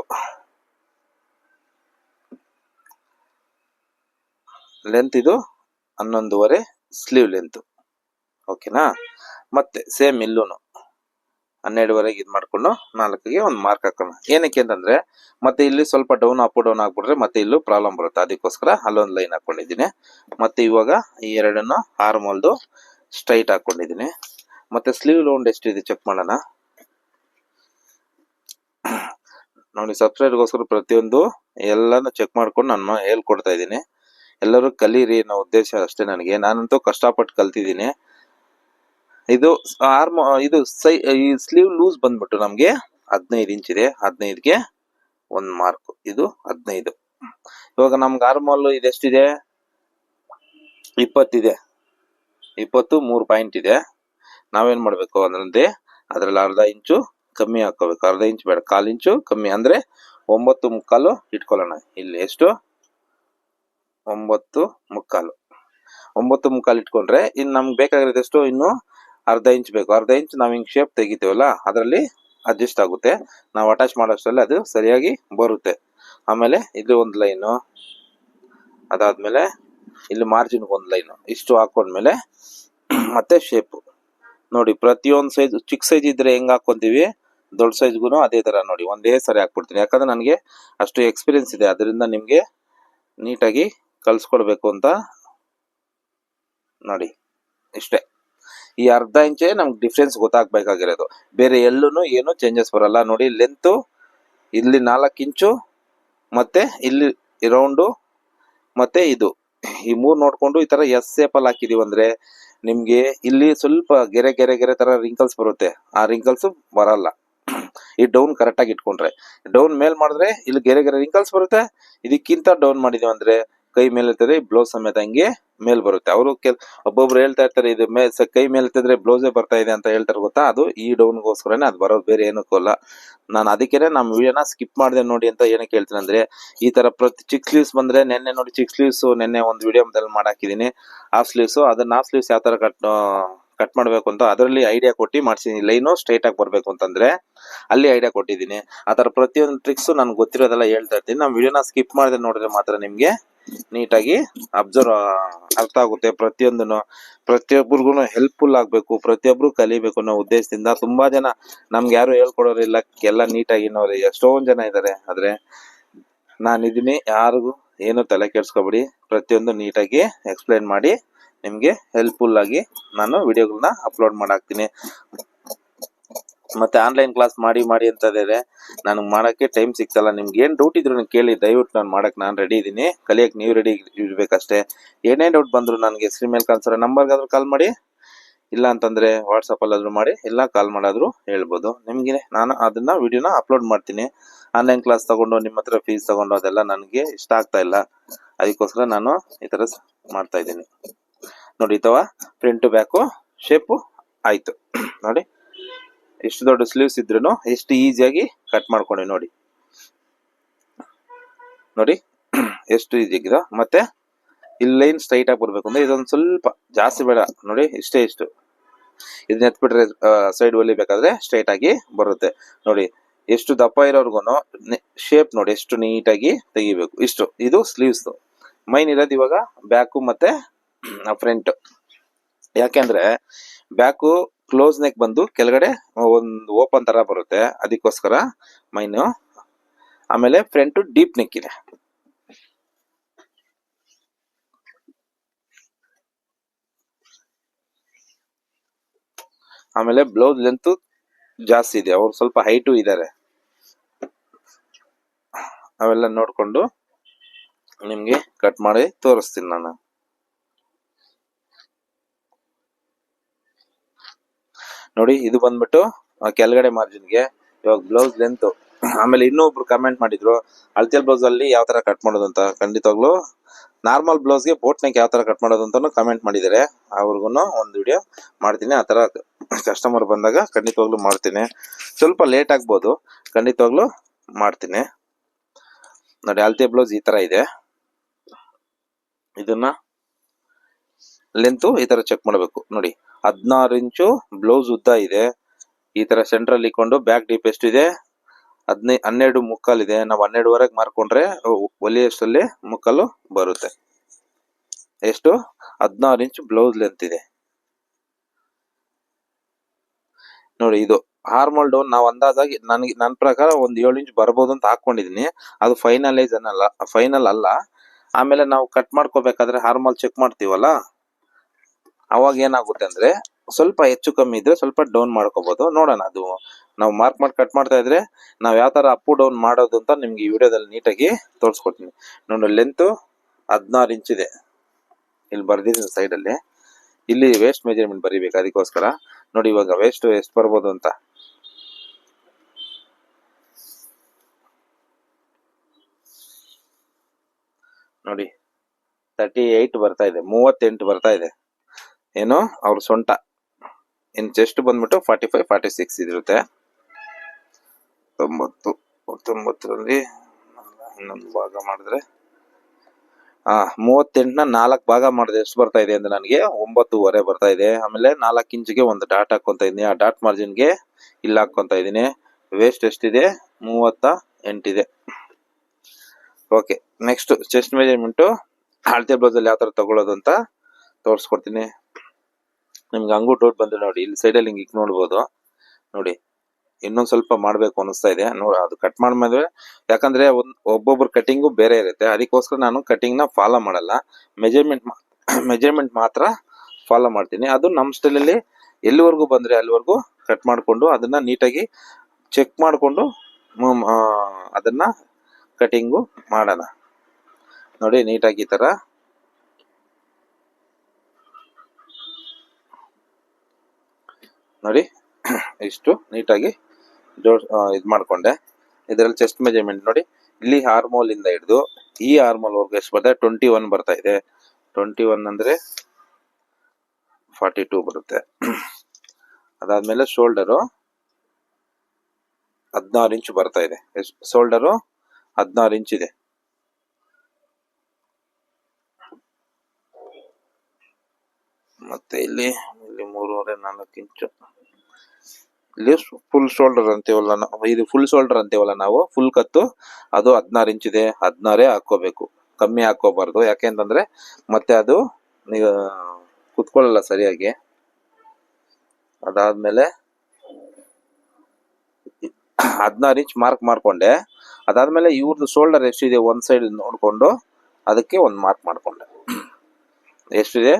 ಲೆಂತ್ ಇದು ಹನ್ನೊಂದುವರೆ ಸ್ಲೀವ್ ಲೆಂತ್ ಓಕೆನಾ ಮತ್ತೆ ಸೇಮ್ ಇಲ್ಲೂನು. ಹನ್ನೆರಡುವರೆಗೆ ಇದು ಮಾಡಿಕೊಂಡು ನಾಲ್ಕಿಗೆ ಒಂದು ಮಾರ್ಕ್ ಹಾಕೋಣ. ಏನಕ್ಕೆ ಅಂತಂದ್ರೆ, ಮತ್ತೆ ಇಲ್ಲಿ ಸ್ವಲ್ಪ ಡೌನ್ ಅಪ್ ಡೌನ್ ಆಗ್ಬಿಟ್ರೆ ಮತ್ತೆ ಇಲ್ಲೂ ಪ್ರಾಬ್ಲಮ್ ಬರುತ್ತೆ. ಅದಕ್ಕೋಸ್ಕರ ಅಲ್ಲೊಂದು ಲೈನ್ ಹಾಕೊಂಡಿದ್ದೀನಿ. ಮತ್ತೆ ಇವಾಗ ಈ ಎರಡನ್ನು ಹಾರ್ಮೋಲ್ದು ಸ್ಟ್ರೈಟ್ ಹಾಕೊಂಡಿದ್ದೀನಿ. ಮತ್ತೆ ಸ್ಲೀವ್ ರೌಂಡ್ ಎಷ್ಟಿದೆ ಚೆಕ್ ಮಾಡೋಣ. ನೋಡಿ ಸಬ್ಸ್ಕ್ರೈಬ್ಗೋಸ್ಕರ ಪ್ರತಿಯೊಂದು ಎಲ್ಲಾನು ಚೆಕ್ ಮಾಡ್ಕೊಂಡು ನಾನು ಹೇಳ್ಕೊಡ್ತಾ ಇದ್ದೀನಿ. ಎಲ್ಲರೂ ಕಲೀರಿ ಅನ್ನೋ ಉದ್ದೇಶ ಅಷ್ಟೇ ನನಗೆ. ನಾನಂತೂ ಕಷ್ಟಪಟ್ಟು ಕಲ್ತಿದ್ದೀನಿ. ಇದು ಆರ್ಮ್ ಇದು ಸೈ ಈ ಸ್ಲೀವ್ ಲೂಸ್ ಬಂದ್ಬಿಟ್ಟು ನಮಗೆ ಹದಿನೈದು ಇಂಚ್ ಇದೆ. ಹದಿನೈದ್ಗೆ ಒಂದ್ ಮಾರ್ಕ್ ಇದು ಹದಿನೈದು. ಇವಾಗ ನಮ್ಗೆ ಆರ್ಮಲ್ ಇದೆಷ್ಟಿದೆ? ಇಪ್ಪತ್ತಿದೆ. ಇಪ್ಪತ್ತು ಮೂರು ಪಾಯಿಂಟ್ ಇದೆ. ನಾವೇನ್ ಮಾಡ್ಬೇಕು ಅಂದ್ರೆ ಅದ್ರಲ್ಲಿ ಅರ್ಧ ಇಂಚು ಕಮ್ಮಿ ಹಾಕೋಬೇಕು. ಅರ್ಧ ಇಂಚು ಬೇಡ. ಕಾಲು ಇಂಚು ಕಮ್ಮಿ ಅಂದ್ರೆ ಒಂಬತ್ತು ಮುಕ್ಕಾಲು ಇಟ್ಕೊಳ್ಳೋಣ. ಇಲ್ಲಿ ಎಷ್ಟು? ಒಂಬತ್ತು ಮುಕ್ಕಾಲು. ಒಂಬತ್ತು ಮುಕ್ಕಾಲು ಇಟ್ಕೊಂಡ್ರೆ ಇನ್ನು ನಮ್ಗೆ ಬೇಕಾಗಿರೋದು ಎಷ್ಟು? ಇನ್ನು ಅರ್ಧ ಇಂಚ್ ಬೇಕು. ಅರ್ಧ ಇಂಚ್ ನಾವು ಹಿಂಗೆ ಶೇಪ್ ತೆಗಿತೀವಲ್ಲ, ಅದರಲ್ಲಿ ಅಡ್ಜಸ್ಟ್ ಆಗುತ್ತೆ. ನಾವು ಅಟ್ಯಾಚ್ ಮಾಡೋಷ್ಟರಲ್ಲಿ ಅದು ಸರಿಯಾಗಿ ಬರುತ್ತೆ. ಆಮೇಲೆ ಇಲ್ಲಿ ಒಂದು ಲೈನು. ಅದಾದಮೇಲೆ ಇಲ್ಲಿ ಮಾರ್ಜಿನ್ ಒಂದು ಲೈನು. ಇಷ್ಟು ಹಾಕೊಂಡ್ಮೇಲೆ ಮತ್ತೆ ಶೇಪು ನೋಡಿ, ಪ್ರತಿಯೊಂದು ಸೈಜ್ ಚಿಕ್ಕ ಸೈಜ್ ಇದ್ರೆ ಹೆಂಗೆ ಹಾಕೊಂತೀವಿ? ದೊಡ್ಡ ಸೈಜ್ಗೂ ಅದೇ ತರ ನೋಡಿ, ಒಂದೇ ಸರಿ ಹಾಕ್ಬಿಡ್ತೀನಿ. ಯಾಕಂದ್ರೆ ನನಗೆ ಅಷ್ಟು ಎಕ್ಸ್ಪೀರಿಯನ್ಸ್ ಇದೆ. ಅದರಿಂದ ನಿಮಗೆ ನೀಟಾಗಿ ಕಲಿಸ್ಕೊಡ್ಬೇಕು ಅಂತ ನೋಡಿ, ಇಷ್ಟೇ. ಈ ಅರ್ಧ ಇಂಚೆ ನಮ್ಗೆ ಡಿಫ್ರೆನ್ಸ್ ಗೊತ್ತಾಗ್ಬೇಕಾಗಿರೋದು. ಬೇರೆ ಎಲ್ಲೂ ಏನು ಚೇಂಜಸ್ ಬರಲ್ಲ. ನೋಡಿ ಲೆಂತು ಇಲ್ಲಿ ನಾಲ್ಕು ಇಂಚು, ಮತ್ತೆ ಇಲ್ಲಿ ರೌಂಡು ಮತ್ತೆ ಇದು. ಈ ಮೂರು ನೋಡ್ಕೊಂಡು ಈ ತರ ಎಸ್ ಸೇಪಲ್ಲಿ ಹಾಕಿದೀವಿ ಅಂದ್ರೆ ನಿಮ್ಗೆ ಇಲ್ಲಿ ಸ್ವಲ್ಪ ಗೆರೆ ಗೆರೆ ಗೆರೆ ತರ ರಿಂಕಲ್ಸ್ ಬರುತ್ತೆ. ಆ ರಿಂಕಲ್ಸ್ ಬರಲ್ಲ. ಈ ಡೌನ್ ಕರೆಕ್ಟಾಗಿ ಇಟ್ಕೊಂಡ್ರೆ. ಡೌನ್ ಮೇಲ್ ಮಾಡಿದ್ರೆ ಇಲ್ಲಿ ಗೆರೆ ಗೆರೆ ರಿಂಕಲ್ಸ್ ಬರುತ್ತೆ. ಇದಕ್ಕಿಂತ ಡೌನ್ ಮಾಡಿದೀವಿ ಅಂದ್ರೆ ಕೈ ಮೇಲೆ ಎತ್ತಿದ್ರೆ ಬ್ಲೌಸ್ ಸಮೇತ ಹಂಗೆ ಮೇಲ್ ಬರುತ್ತೆ. ಅವರು ಒಬ್ಬೊಬ್ರು ಹೇಳ್ತಾ ಇರ್ತಾರೆ, ಇದು ಕೈ ಮೇಲೆ ಎತ್ತಿದ್ರೆ ಬ್ಲೌಸೇ ಬರ್ತಾ ಇದೆ ಅಂತ ಹೇಳ್ತಾರೆ ಗೊತ್ತಾ? ಅದು ಈ ಡೌನ್ಗೋಸ್ಕರನೇ ಅದು ಬರೋದು ಬೇರೆ ಏನಕ್ಕೂ ಅಲ್ಲ ನಾನು ಅದಕ್ಕೇನೆ ನಮ್ಮ ವಿಡಿಯೋನ ಸ್ಕಿಪ್ ಮಾಡಿದೆ ನೋಡಿ ಅಂತ ಏನಕ್ಕೆ ಹೇಳ್ತೀನಿ ಅಂದ್ರೆ, ಈ ತರ ಪ್ರತಿ ಚಿಕ್ ಸ್ಲೀವ್ಸ್ ಬಂದ್ರೆ ನೆನ್ನೆ ನೋಡಿ ಚಿಕ್ ಸ್ಲೀವ್ಸ್ ನೆನ್ನೆ ಒಂದು ವಿಡಿಯೋದಲ್ಲಿ ಮಾಡಾಕಿದ್ದೀನಿ. ಹಾಫ್ ಸ್ಲೀವ್ಸ್ ಅದನ್ನ ಹಾಫ್ ಸ್ಲೀವ್ಸ್ ಯಾವ ತರ ಕಟ್ ಕಟ್ ಮಾಡ್ಬೇಕು ಅಂತ ಅದರಲ್ಲಿ ಐಡಿಯಾ ಕೊಟ್ಟು ಲೈನು ಸ್ಟ್ರೈಟ್ ಆಗಿ ಬರ್ಬೇಕು ಅಂತಂದ್ರೆ ಅಲ್ಲಿ ಐಡಿಯಾ ಕೊಟ್ಟಿದ್ದೀನಿ. ಆ ತರ ಪ್ರತಿಯೊಂದು ಟ್ರಿಕ್ಸ್ ನನ್ಗೆ ಗೊತ್ತಿರೋದೆಲ್ಲ ಹೇಳ್ತಾ ಇರ್ತೀನಿ. ನಮ್ಮ ವಿಡಿಯೋನ ಸ್ಕಿಪ್ ಮಾಡಿದ್ರೆ ನೋಡಿದ್ರೆ ಮಾತ್ರ ನಿಮ್ಗೆ ನೀಟಾಗಿ ಅಬ್ಸರ್ವ್ ಅರ್ಥ ಆಗುತ್ತೆ. ಪ್ರತಿಯೊಂದನ್ನು ಪ್ರತಿಯೊಬ್ಬರಿಗೂ ಹೆಲ್ಪ್ಫುಲ್ ಆಗಬೇಕು ಪ್ರತಿಯೊಬ್ಬರು ಕಲಿಬೇಕು ಅನ್ನೋ ಉದ್ದೇಶದಿಂದ ತುಂಬ ಜನ ನಮ್ಗೆ ಯಾರು ಹೇಳ್ಕೊಡೋರಿಲ್ಲ, ಎಲ್ಲ ನೀಟಾಗಿ ನೋಡಿ, ಎಷ್ಟೊಂದು ಜನ ಇದ್ದಾರೆ ಆದರೆ ನಾನಿದೀನಿ ಯಾರಿಗೂ ಏನು ತಲೆ ಕೆಡ್ಸ್ಕೊಬೇಡಿ. ಪ್ರತಿಯೊಂದು ನೀಟಾಗಿ ಎಕ್ಸ್ಪ್ಲೈನ್ ಮಾಡಿ, ನಿಮಗೆ ಹೆಲ್ಪ್ಫುಲ್ ಆಗಿ ನಾನು ವಿಡಿಯೋಗಳನ್ನ ಅಪ್ಲೋಡ್ ಮಾಡಾಕ್ತೀನಿ. ಮತ್ತೆ ಆನ್ಲೈನ್ ಕ್ಲಾಸ್ ಮಾಡಿ ಮಾಡಿ ಅಂತ ಇದ್ದಾರೆ ನನಗೆ ಮಾಡಕ್ಕೆ ಟೈಮ್ ಸಿಗ್ತಲ್ಲ. ನಿಮ್ಗೆ ಏನು ಡೌಟ್ ಇದ್ರು ನೀವು ಕೇಳಿ, ದಯವಿಟ್ಟು ನಾನು ಮಾಡಕ್ ನಾನು ರೆಡಿ ಇದ್ದೀನಿ. ಕಲಿಯೋಕ್ಕೆ ನೀವು ರೆಡಿ ಇರ್ಬೇಕಷ್ಟೇ. ಏನೇ ಡೌಟ್ ಬಂದ್ರು ನನಗೆ ಸ್ಕ್ರೀನ್ ಮೇಲೆ ಕಾಣಿಸೋ ನಂಬರ್ಗಾದ್ರೂ ಕಾಲ್ ಮಾಡಿ. ಇಲ್ಲ ಅಂತಂದ್ರೆ ವಾಟ್ಸಪ್ ಅಲ್ಲಾದ್ರೂ ಮಾಡಿ. ಇಲ್ಲ ಕಾಲ್ ಮಾಡಾದರೂ ಹೇಳ್ಬೋದು. ನಿಮಗೆ ನಾನು ಅದನ್ನ ವಿಡಿಯೋನ ಅಪ್ಲೋಡ್ ಮಾಡ್ತೀನಿ. ಆನ್ಲೈನ್ ಕ್ಲಾಸ್ ತಗೊಂಡು, ನಿಮ್ಮ ಹತ್ರ ಫೀಸ್ ತಗೊಂಡು ಅದೆಲ್ಲ ನನಗೆ ಇಷ್ಟ ಆಗ್ತಾ ಇಲ್ಲ. ಅದಕ್ಕೋಸ್ಕರ ನಾನು ಈ ಸ್- ಮಾಡ್ತಾ ಇದ್ದೀನಿ. ನೋಡಿ ಅಥವಾ ಪ್ರಿಂಟು ಬ್ಯಾಕು ಶೇಪು ಆಯ್ತು. ನೋಡಿ. ಎಷ್ಟು ದೊಡ್ಡ ಸ್ಲೀವ್ಸ್ ಇದ್ರು ಎಷ್ಟು ಈಸಿಯಾಗಿ ಕಟ್ ಮಾಡ್ಕೊಂಡೆ ನೋಡಿ. ನೋಡಿ, ಎಷ್ಟು ಈಸಿ ಆಗಿದೆ. ಮತ್ತೆ ಇಲ್ಲಿ ಲೈನ್ ಸ್ಟ್ರೈಟ್ ಆಗಿ ಬರ್ಬೇಕು ಅಂದ್ರೆ ಇದೊಂದು ಸ್ವಲ್ಪ ಜಾಸ್ತಿ ಬೇಡ. ನೋಡಿ, ಇಷ್ಟೇ ಇಷ್ಟು. ಇದನ್ನ ಎತ್ಬಿಟ್ರೆ ಸೈಡ್ ಹೊಲಿಬೇಕಾದ್ರೆ ಸ್ಟ್ರೈಟ್ ಆಗಿ ಬರುತ್ತೆ. ನೋಡಿ, ಎಷ್ಟು ದಪ್ಪ ಇರೋರ್ಗು ಶೇಪ್ ನೋಡಿ, ಎಷ್ಟು ನೀಟಾಗಿ ತೆಗಿಬೇಕು. ಇಷ್ಟು. ಇದು ಸ್ಲೀವ್ಸ್ ಮೈನ್ ಇರೋದು ಇವಾಗ ಬ್ಯಾಕು ಮತ್ತೆ ಫ್ರಂಟ್ ಯಾಕೆಂದ್ರೆ ಬ್ಯಾಕು ಕ್ಲೋಸ್ ನೆಕ್ ಬಂದು ಕೆಳಗಡೆ ಒಂದು ಓಪನ್ ತರ ಬರುತ್ತೆ. ಅದಕ್ಕೋಸ್ಕರ ಮೈನು. ಆಮೇಲೆ ಫ್ರಂಟ್ ಡೀಪ್ ನೆಕ್ ಇದೆ. ಆಮೇಲೆ ಬ್ಲೌಸ್ ಲೆಂತ್ ಜಾಸ್ತಿ ಇದೆ. ಅವ್ರು ಸ್ವಲ್ಪ ಹೈಟು ಇದ್ದಾರೆ ಅವೆಲ್ಲ ನೋಡ್ಕೊಂಡು ನಿಮಗೆ ಕಟ್ ಮಾಡಿ ತೋರಿಸ್ತೀನಿ ನಾನು. ನೋಡಿ, ಇದು ಬಂದ್ಬಿಟ್ಟು ಕೆಳಗಡೆ ಮಾರ್ಜಿನ್ಗೆ ಇವಾಗ ಬ್ಲೌಸ್ ಲೆಂತ್ ಆಮೇಲೆ ಇನ್ನೊಬ್ರು ಕಮೆಂಟ್ ಮಾಡಿದ್ರು ಅಳತೆ ಬ್ಲೌಸ್ ಅಲ್ಲಿ ಯಾವ ತರ ಕಟ್ ಮಾಡೋದು ಅಂತ. ಖಂಡಿತವಾಗ್ಲು ನಾರ್ಮಲ್ ಬ್ಲೌಸ್ಗೆ ಬೋಟ್ ನೆಕ್ ಯಾವ ತರ ಕಟ್ ಮಾಡೋದು ಅಂತಾನು ಕಮೆಂಟ್ ಮಾಡಿದ್ದಾರೆ. ಅವ್ರಿಗೂ ಒಂದು ವಿಡಿಯೋ ಮಾಡ್ತೀನಿ. ಆ ತರ ಕಸ್ಟಮರ್ ಬಂದಾಗ ಖಂಡಿತವಾಗ್ಲೂ ಮಾಡ್ತೀನಿ. ಸ್ವಲ್ಪ ಲೇಟ್ ಆಗ್ಬೋದು. ಖಂಡಿತವಾಗ್ಲು ಮಾಡ್ತೀನಿ. ನೋಡಿ, ಅಳತೆ ಬ್ಲೌಸ್ ಈ ತರ ಇದೆ. ಇದನ್ನ ಲೆಂತ್ ಈ ತರ ಚೆಕ್ ಮಾಡಬೇಕು. ನೋಡಿ ಹದಿನಾರು ಇಂಚು ಬ್ಲೌಸ್ ಉದ್ದ ಇದೆ. ಈ ತರ ಸೆಂಟ್ರಲ್ ಇಕ್ಕೊಂಡು ಬ್ಯಾಕ್ ಡೀಪ್ ಎಷ್ಟಿದೆ ಹದಿನೈ, ಹನ್ನೆರಡು ಮುಕ್ಕಾಲ್ ಇದೆ. ನಾವು ಹನ್ನೆರಡುವರೆಗೆ ಮಾರ್ಕೊಂಡ್ರೆ ಒಲಿಯಷ್ಟಲ್ಲಿ ಮುಕ್ಕಾಲು ಬರುತ್ತೆ. ಎಷ್ಟು? ಹದಿನಾರು ಇಂಚ್ ಬ್ಲೌಸ್ ಲೆಂತ್ ಇದೆ. ನೋಡಿ, ಇದು ಹಾರ್ಮಲ್ ಡೌನ್ ನಾವು ಅಂದಾಜಾಗಿ ನನಗೆ ನನ್ನ ಪ್ರಕಾರ ಒಂದು ಏಳು ಇಂಚ್ ಬರ್ಬೋದು ಅಂತ ಹಾಕೊಂಡಿದೀನಿ. ಅದು ಫೈನಲೈಸ್ ಅನ್ನಲ್ಲ ಫೈನಲ್ ಅಲ್ಲ. ಆಮೇಲೆ ನಾವು ಕಟ್ ಮಾಡ್ಕೋಬೇಕಾದ್ರೆ ಹಾರ್ಮಲ್ ಚೆಕ್ ಮಾಡ್ತೀವಲ್ಲ? ಅವಾಗ ಏನಾಗುತ್ತೆ ಅಂದ್ರೆ ಸ್ವಲ್ಪ ಹೆಚ್ಚು ಕಮ್ಮಿ ಇದ್ರೆ ಸ್ವಲ್ಪ ಡೌನ್ ಮಾಡ್ಕೋಬಹುದು ನೋಡೋಣ ಅದು ನಾವು ಮಾರ್ಕ್ ಮಾಡಿ ಕಟ್ ಮಾಡ್ತಾ ಇದ್ರೆ ನಾವು ಯಾವ ತರ ಅಪ್ ಡೌನ್ ಮಾಡೋದು ಅಂತ ನಿಮ್ಗೆ ಈ ವಿಡಿಯೋದಲ್ಲಿ ನೀಟಾಗಿ ತೋರಿಸ್ಕೊಡ್ತೀನಿ. ನೋಡಿ ಲೆಂತ್ ಹದಿನಾರು ಇಂಚ್ ಇದೆ. ಇಲ್ಲಿ ಬರ್ದಿದ್ದೀನಿ ಅಲ್ಲಿ. ಇಲ್ಲಿ ವೇಸ್ಟ್ ಮೆಜರ್ಮೆಂಟ್ ಬರಿಬೇಕು ಅದಕ್ಕೋಸ್ಕರ. ನೋಡಿ ಇವಾಗ ವೇಸ್ಟ್ ಎಷ್ಟು ಬರ್ಬೋದು ಅಂತ. ನೋಡಿ ತರ್ಟಿ ಏಯ್ಟ್ ಬರ್ತಾ ಇದೆ, ಮೂವತ್ತೆಂಟು ಬರ್ತಾ ಇದೆ. ಏನು ಅವ್ರ ಸೊಂಟ. ಇನ್ ಚೆಸ್ಟ್ ಬಂದ್ಬಿಟ್ಟು ಫಾರ್ಟಿ ಫೈವ್ ಫಾರ್ಟಿ ಸಿಕ್ಸ್ ಇದಿರುತ್ತೆ ತೊಂಬತ್ತು ತೊಂಬತ್ತರಲ್ಲಿ ಇನ್ನೊಂದು ಭಾಗ ಮಾಡಿದ್ರೆ. ಹಾ ಮೂವತ್ತೆಂಟನ ನಾಲ್ಕು ಭಾಗ ಮಾಡಿದ್ರೆ ಎಷ್ಟು ಬರ್ತಾ ಇದೆ ಅಂದ್ರೆ ನನಗೆ ಒಂಬತ್ತುವರೆ ಬರ್ತಾ ಇದೆ. ಆಮೇಲೆ ನಾಲ್ಕು ಇಂಚಿಗೆ ಒಂದು ಡಾಟ್ ಹಾಕೊಂತ ಇದೀನಿ ಆ ಡಾಟ್ ಮಾರ್ಜಿನ್ಗೆ ಇಲ್ಲಿ ಹಾಕೊಂತ ಇದೀನಿ ವೇಸ್ಟ್ ಎಷ್ಟಿದೆ? ಮೂವತ್ತ ಎಂಟಿದೆ. ಓಕೆ ನೆಕ್ಸ್ಟ್ ಚೆಸ್ಟ್ ಮೆಜರ್ಮೆಂಟು ಅಳತೆ ಬ್ಲೌಸಲ್ಲಿ ಯಾವ ಥರ ತಗೊಳ್ಳೋದು ಅಂತ ತೋರಿಸ್ಕೊಡ್ತೀನಿ. ನಿಮ್ಗೆ ಹಂಗೂ ಡೌಟ್ ಬಂದ್ರೆ ನೋಡಿ, ಇಲ್ಲಿ ಸೈಡಲ್ಲಿ ಹಿಂಗೆ ನೋಡ್ಬೋದು. ನೋಡಿ, ಇನ್ನೊಂದು ಸ್ವಲ್ಪ ಮಾಡ್ಬೇಕು ಅನಿಸ್ತಾ ಇದೆ. ನೋಡಿ, ಅದು ಕಟ್ ಮಾಡಿದ್ಮೇಲೆ ಯಾಕಂದ್ರೆ ಒಂದ್ ಕಟಿಂಗ್ ಕಟಿಂಗು ಬೇರೆ ಇರುತ್ತೆ. ಅದಕ್ಕೋಸ್ಕರ ನಾನು ಕಟಿಂಗ್ನ ಫಾಲೋ ಮಾಡಲ್ಲ. ಮೆಜರ್ಮೆಂಟ್ ಮೆಜರ್ಮೆಂಟ್ ಮಾತ್ರ ಫಾಲೋ ಮಾಡ್ತೀನಿ. ಅದು ನಮ್ಮ ಸ್ಟೈಲಲ್ಲಿ ಎಲ್ಲಿವರೆಗೂ ಬಂದ್ರೆ ಅಲ್ಲಿವರೆಗೂ ಕಟ್ ಮಾಡಿಕೊಂಡು ಅದನ್ನ ನೀಟಾಗಿ ಚೆಕ್ ಮಾಡಿಕೊಂಡು ಅದನ್ನ ಕಟಿಂಗು ಮಾಡೋಣ. ನೋಡಿ, ನೀಟಾಗಿ ಈ ತರ ನೋಡಿ, ಇಷ್ಟು ನೀಟಾಗಿ ಜೋಡ್ ಇದು ಮಾಡಿಕೊಂಡೆ. ಇದರಲ್ಲಿ ಚೆಸ್ಟ್ ಮೆಜರ್ಮೆಂಟ್ ನೋಡಿ, ಇಲ್ಲಿ ಹಾರ್ಮೋಲ್ ಇಂದ ಹಿಡಿದು ಈ ಹಾರ್ಮೋಲ್ ವರ್ಗು ಎಷ್ಟು ಬರ್ತದೆ? ಟ್ವೆಂಟಿ ಒನ್ ಬರ್ತಾ ಇದೆ. ಟ್ವೆಂಟಿ ಒನ್ ಅಂದ್ರೆ ಫಾರ್ಟಿ ಟೂ ಬರುತ್ತೆ. ಅದಾದ್ಮೇಲೆ ಶೋಲ್ಡರು ಹದಿನಾರು ಇಂಚ್ ಬರ್ತಾ ಇದೆ. ಶೋಲ್ಡರು ಹದಿನಾರು ಇಂಚ್ ಇದೆ. ಮತ್ತೆ ಇಲ್ಲಿ ಇಲ್ಲಿ ಮೂರುವರೆ ನಾಲ್ಕು ಇಂಚು. ಇಲ್ಲಿ ಫುಲ್ ಶೋಲ್ಡರ್ ಅಂತೀವಲ್ಲ ಇದು ಫುಲ್ ಶೋಲ್ಡರ್ ಅಂತೀವಲ್ಲ ನಾವು ಫುಲ್ ಕತ್ತು, ಅದು ಹದಿನಾರು ಇಂಚ್ ಇದೆ, ಹದಿನಾರೇ ಹಾಕೋಬೇಕು ಕಮ್ಮಿ ಹಾಕೋಬಾರ್ದು ಯಾಕೆಂತಂದ್ರೆ ಮತ್ತೆ ಅದು, ನೀವು ಕುತ್ಕೊಳ್ಳಲ್ಲ ಸರಿಯಾಗಿ. ಅದಾದ್ಮೇಲೆ ಹದಿನಾರು ಇಂಚ್ ಮಾರ್ಕ್ ಮಾಡ್ಕೊಂಡೆ. ಅದಾದ್ಮೇಲೆ ಇವ್ರದ್ದು ಶೋಲ್ಡರ್ ಎಷ್ಟಿದೆ ಒಂದ್ ಸೈಡ್ ನೋಡ್ಕೊಂಡು ಅದಕ್ಕೆ ಒಂದು ಮಾರ್ಕ್ ಮಾಡ್ಕೊಂಡೆ. ಎಷ್ಟಿದೆ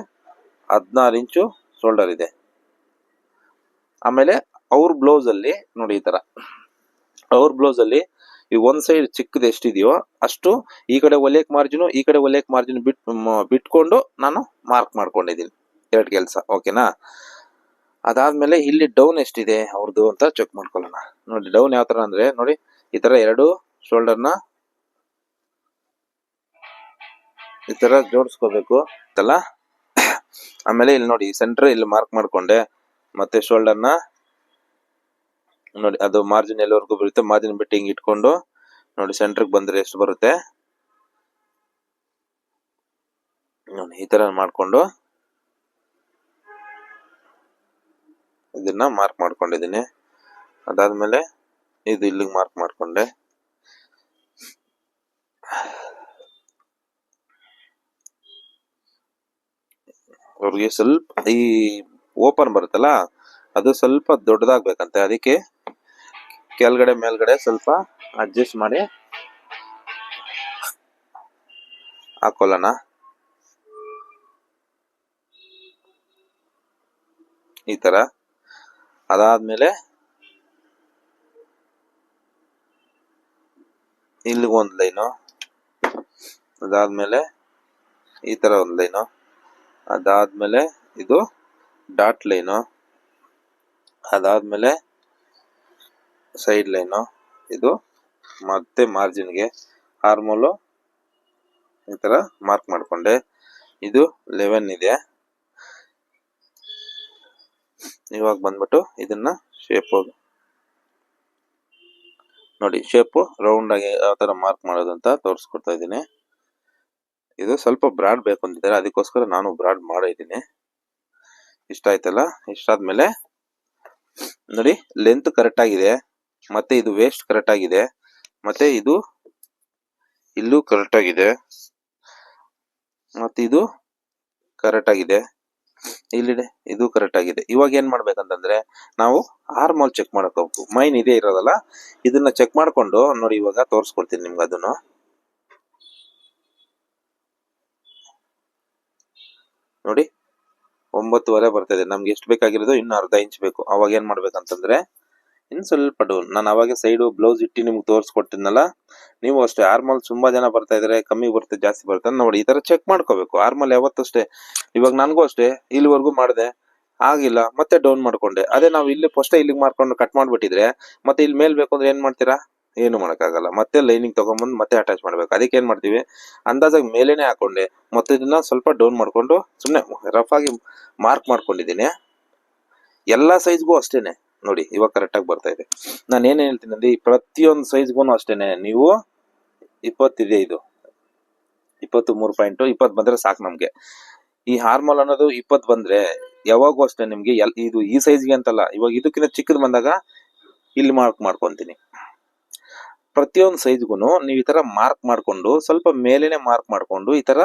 ಹದಿನಾರು ಇಂಚು ಶೋಲ್ಡರ್ ಇದೆ. ಆಮೇಲೆ ಅವ್ರ ಬ್ಲೌಸ್ ಅಲ್ಲಿ, ನೋಡಿ ಈ ತರ. ಅವ್ರ ಬ್ಲೌಸ್ ಅಲ್ಲಿ ಈ ಒಂದ್ ಸೈಡ್ ಚಿಕ್ಕದು ಎಷ್ಟಿದೆಯೋ ಅಷ್ಟು ಈ ಕಡೆ ಒಲೆಕ್ ಮಾರ್ಜಿನ್ ಈ ಕಡೆ ಒಲೆಕ್ ಮಾರ್ಜಿನ್ ಬಿಟ್ ಬಿಟ್ಕೊಂಡು ನಾನು ಮಾರ್ಕ್ ಮಾಡ್ಕೊಂಡಿದ್ದೀನಿ. ಎರಡು ಕೆಲಸ ಓಕೆನಾ ಅದಾದ್ಮೇಲೆ ಇಲ್ಲಿ ಡೌನ್ ಎಷ್ಟಿದೆ ಅವ್ರದ್ದು ಅಂತ ಚೆಕ್ ಮಾಡ್ಕೊಳ್ಳೋಣ. ನೋಡಿ ಡೌನ್ ಯಾವ ತರ ಅಂದ್ರೆ, ನೋಡಿ ಈ ತರ ಎರಡು ಶೋಲ್ಡರ್ನ ಈ ತರ ಜೋಡಿಸ್ಕೋಬೇಕು ಅಲ್ಲ ಆಮೇಲೆ ಇಲ್ಲಿ ನೋಡಿ ಸೆಂಟರ್ ಇಲ್ಲಿ ಮಾರ್ಕ್ ಮಾಡ್ಕೊಂಡೆ, ಮತ್ತೆ ಶೋಲ್ಡರ್ನ ನೋಡಿ, ಅದು ಮಾರ್ಜಿನ್ ಎಲ್ಲವರೆಗೂ ಬರುತ್ತೆ ಮಾರ್ಜಿನ್ ಬಿಟ್ಟು ಹಿಂಗೆ ಇಟ್ಕೊಂಡು ನೋಡಿ ಸೆಂಟ್ರಿಗೆ ಬಂದ್ರೆ ಎಷ್ಟು ಬರುತ್ತೆ? ನೋಡಿ, ಈ ತರ ಮಾಡ್ಕೊಂಡು ಇದನ್ನ ಮಾರ್ಕ್ ಮಾಡ್ಕೊಂಡಿದ್ದೀನಿ. ಅದಾದ್ಮೇಲೆ ಇದು ಇಲ್ಲಿಗೆ ಮಾರ್ಕ್ ಮಾಡ್ಕೊಂಡೆ. ಅವ್ರಿಗೆ ಸ್ವಲ್ಪ ಈ ಓಪನ್ ಬರುತ್ತಲ್ಲ, ಅದು ಸ್ವಲ್ಪ ದೊಡ್ಡದಾಗ್ಬೇಕಂತೆ. ಅದಕ್ಕೆ ಕೆಳಗಡೆ, ಮೇಲ್ಗಡೆ ಸ್ವಲ್ಪ ಅಡ್ಜಸ್ಟ್ ಮಾಡಿ ಹಾಕೊಳ್ಳೋಣ. ಈ ತರ ಅದಾದ್ಮೇಲೆ ಇಲ್ಲಿಗೊಂದು ಒಂದ್ ಲೈನು. ಅದಾದ್ಮೇಲೆ ಈ ತರ ಒಂದು ಲೈನು. ಅದಾದ್ಮೇಲೆ ಇದು ಡಾಟ್ ಲೈನು. ಅದಾದ್ಮೇಲೆ ಸೈಡ್ ಲೈನು ಇದು ಮತ್ತೆ ಮಾರ್ಜಿನ್ಗೆ ಆರ್ಮೋಲು ಈ ತರ ಮಾರ್ಕ್ ಮಾಡಿಕೊಂಡೆ. ಇದು ಲೆವೆನ್ ಇದೆ. ಇವಾಗ ಬಂದ್ಬಿಟ್ಟು ಇದನ್ನ ಶೇಪು ನೋಡಿ ಶೇಪು ರೌಂಡ್ ಆಗಿ ಯಾವ ತರ ಮಾರ್ಕ್ ಮಾಡೋದು ಅಂತ ತೋರಿಸ್ಕೊಡ್ತಾ ಇದ್ದೀನಿ. ಇದು ಸ್ವಲ್ಪ ಬ್ರಾಡ್ ಬೇಕು ಅಂತಿದ್ದಾರೆ. ಅದಕ್ಕೋಸ್ಕರ ನಾನು ಬ್ರಾಡ್ ಮಾಡಿದ್ದೀನಿ ಇಷ್ಟ ಆಯ್ತಲ್ಲ ಇಷ್ಟ ಆದ್ಮೇಲೆ ನೋಡಿ ಲೆಂತ್ ಕರೆಕ್ಟ್ ಆಗಿದೆ. ಮತ್ತೆ ಇದು ವೇಸ್ಟ್ ಕರೆಕ್ಟ್ ಆಗಿದೆ. ಮತ್ತೆ ಇದು ಇಲ್ಲೂ ಕರೆಕ್ಟ್ ಆಗಿದೆ. ಮತ್ತೆ ಇದು ಕರೆಕ್ಟ್ ಆಗಿದೆ. ಇಲ್ಲಿ ಇದು ಕರೆಕ್ಟ್ ಆಗಿದೆ. ಇವಾಗ ಏನ್ ಮಾಡ್ಬೇಕಂತಂದ್ರೆ, ನಾವು ಹಾರ್ಮೋಲ್ ಚೆಕ್ ಮಾಡಕ್ ಮೈನ್ ಇದೇ ಇರೋದಲ್ಲ, ಇದನ್ನ ಚೆಕ್ ಮಾಡ್ಕೊಂಡು ನೋಡಿ ಇವಾಗ ತೋರಿಸ್ಕೊಡ್ತೀನಿ ನಿಮ್ಗೆ ಅದನ್ನು. ನೋಡಿ, ಒಂಬತ್ತುವರೆ ಬರ್ತಾ ಇದೆ ನಮ್ಗೆ ಎಷ್ಟು ಬೇಕಾಗಿರೋದು? ಇನ್ನು ಅರ್ಧ ಇಂಚ್ ಬೇಕು. ಅವಾಗ ಏನ್ ಮಾಡ್ಬೇಕಂತಂದ್ರೆ ಇನ್ನು ಸ್ವಲ್ಪ ಡೌನ್. ನಾನು ಅವಾಗ ಸೈಡು ಬ್ಲೌಸ್ ಇಟ್ಟು ನಿಮ್ಗೆ ತೋರಿಸ್ಕೊಟ್ಟಿದ್ನಲ್ಲ, ನೀವು ಅಷ್ಟೇ. ಆರ್ಮಲ್ ತುಂಬಾ ಜನ ಬರ್ತಾ ಇದ್ದಾರೆ ಕಮ್ಮಿ ಬರುತ್ತೆ, ಜಾಸ್ತಿ ಬರುತ್ತೆ ನೋಡಿ. ಈ ಥರ ಚೆಕ್ ಮಾಡ್ಕೋಬೇಕು. ಆರ್ಮಲ್ ಯಾವತ್ತಷ್ಟೇ ಇವಾಗ ನನಗೂ ಅಷ್ಟೇ. ಇಲ್ಲಿವರೆಗೂ ಮಾಡಿದೆ. ಆಗಿಲ್ಲ. ಮತ್ತೆ ಡೌನ್ ಮಾಡ್ಕೊಂಡೆ. ಅದೇ ನಾವು ಇಲ್ಲಿ ಫಸ್ಟೇ ಇಲ್ಲಿಗೆ ಮಾಡ್ಕೊಂಡು ಕಟ್ ಮಾಡ್ಬಿಟ್ಟಿದ್ರೆ, ಮತ್ತೆ ಇಲ್ಲಿ ಮೇಲೆ ಬೇಕು ಅಂದ್ರೆ ಏನ್ ಮಾಡ್ತೀರಾ? ಏನು ಮಾಡೋಕ್ಕಾಗಲ್ಲ. ಮತ್ತೆ ಲೈನಿಂಗ್ ತೊಗೊಂಬಂದು ಮತ್ತೆ ಅಟ್ಯಾಚ್ ಮಾಡ್ಬೇಕು. ಅದಕ್ಕೆ ಏನ್ ಮಾಡ್ತೀವಿ? ಅಂದಾಜಾಗಿ ಮೇಲೇನೆ ಹಾಕೊಂಡೆ. ಮತ್ತೆ ಇದನ್ನ ಸ್ವಲ್ಪ ಡೌನ್ ಮಾಡ್ಕೊಂಡು ಸುಮ್ಮನೆ ರಫ್ ಆಗಿ ಮಾರ್ಕ್ ಮಾಡ್ಕೊಂಡಿದ್ದೀನಿ. ಎಲ್ಲಾ ಸೈಜ್ಗೂ ಅಷ್ಟೇನೆ. ನೋಡಿ, ಇವಾಗ ಕರೆಕ್ಟಾಗಿ ಬರ್ತಾ ಇದೆ. ನಾನು ಏನೇನು ಹೇಳ್ತೀನಿ ಅಂದ್ರೆ, ಈ ಪ್ರತಿಯೊಂದು ಸೈಜ್ಗೂ ಅಷ್ಟೇನೆ. ನೀವು ಇಪ್ಪತ್ತಿದೆ ಇದು. ಇಪ್ಪತ್ತು ಮೂರು ಪಾಯಿಂಟ್ ಇಪ್ಪತ್ತು ಬಂದ್ರೆ ಸಾಕು ನಮಗೆ. ಈ ಹಾರ್ಮೋಲ್ ಅನ್ನೋದು ಇಪ್ಪತ್ತು ಬಂದ್ರೆ, ಯಾವಾಗೂ ಅಷ್ಟೇ ನಿಮಗೆ ಎಲ್, ಇದು ಈ ಸೈಜ್ಗೆ ಅಂತಲ್ಲ, ಇವಾಗ ಇದಕ್ಕಿಂತ ಚಿಕ್ಕದು ಬಂದಾಗ ಇಲ್ಲಿ ಮಾರ್ಕ್ ಮಾಡ್ಕೊಂತೀನಿ. ಪ್ರತಿಯೊಂದು ಸೈಜ್ಗೂ ನೀವು ಈ ತರ ಮಾರ್ಕ್ ಮಾಡ್ಕೊಂಡು, ಸ್ವಲ್ಪ ಮೇಲೇನೆ ಮಾರ್ಕ್ ಮಾಡ್ಕೊಂಡು, ಈ ತರ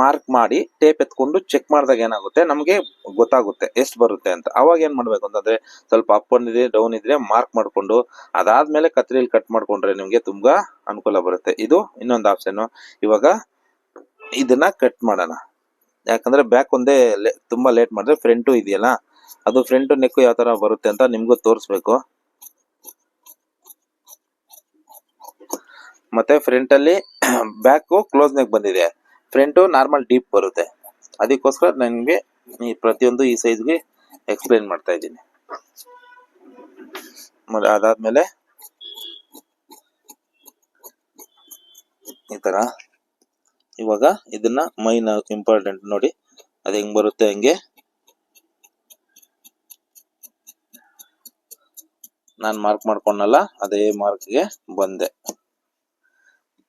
ಮಾರ್ಕ್ ಮಾಡಿ ಟೇಪ್ ಎತ್ಕೊಂಡು ಚೆಕ್ ಮಾಡಿದಾಗ ಏನಾಗುತ್ತೆ? ನಮಗೆ ಗೊತ್ತಾಗುತ್ತೆ, ಎಷ್ಟು ಬರುತ್ತೆ ಅಂತ. ಅವಾಗ ಏನ್ ಮಾಡ್ಬೇಕು ಅಂತಂದ್ರೆ, ಸ್ವಲ್ಪ ಅಪ್ ಇದ್ರೆ ಡೌನ್ ಇದ್ರೆ ಮಾರ್ಕ್ ಮಾಡ್ಕೊಂಡು, ಅದಾದ್ಮೇಲೆ ಕತ್ರಿಯಲ್ಲಿ ಕಟ್ ಮಾಡ್ಕೊಂಡ್ರೆ ನಿಮಗೆ ತುಂಬಾ ಅನುಕೂಲ ಬರುತ್ತೆ. ಇದು ಇನ್ನೊಂದು ಆಪ್ಷನ್ ಇವಾಗ ಇದನ್ನ ಕಟ್ ಮಾಡೋಣ. ಯಾಕಂದ್ರೆ ಬ್ಯಾಕ್ ಒಂದೇ ತುಂಬಾ ಲೇಟ್ ಮಾಡಿದ್ರೆ ಫ್ರಂಟು ಇದೆಯಲ್ಲ, ಅದು ಫ್ರಂಟ್ ನೆಕ್ ಯಾವ ತರ ಬರುತ್ತೆ ಅಂತ ನಿಮ್ಗೂ ತೋರಿಸ್ಬೇಕು. ಮತ್ತೆ ಫ್ರಂಟ್ ಅಲ್ಲಿ ಬ್ಯಾಕ್ ಕ್ಲೋಸ್ ನೆಕ್ ಬಂದಿದೆ. ಫ್ರಂಟ್ ನಾರ್ಮಲ್ ಡೀಪ್ ಬರುತ್ತೆ. ಅದಕ್ಕೋಸ್ಕರ ನನಗೆ ಈ ಪ್ರತಿಯೊಂದು ಈ ಸೈಜ್ಗೆ ಎಕ್ಸ್ಪ್ಲೈನ್ ಮಾಡ್ತಾ ಇದ್ದೀನಿ. ಅದಾದ್ಮೇಲೆ ಈ ತರ. ಇವಾಗ ಇದನ್ನ ಮೈನ್ ಇಂಪಾರ್ಟೆಂಟ್ ನೋಡಿ. ಅದು ಹೆಂಗೆ ಬರುತ್ತೆ ಹಂಗೆ. ನಾನು ಮಾರ್ಕ್ ಮಾಡ್ಕೊಂಡಲ್ಲ, ಅದೇ ಮಾರ್ಕ್ಗೆ ಬಂದೆ.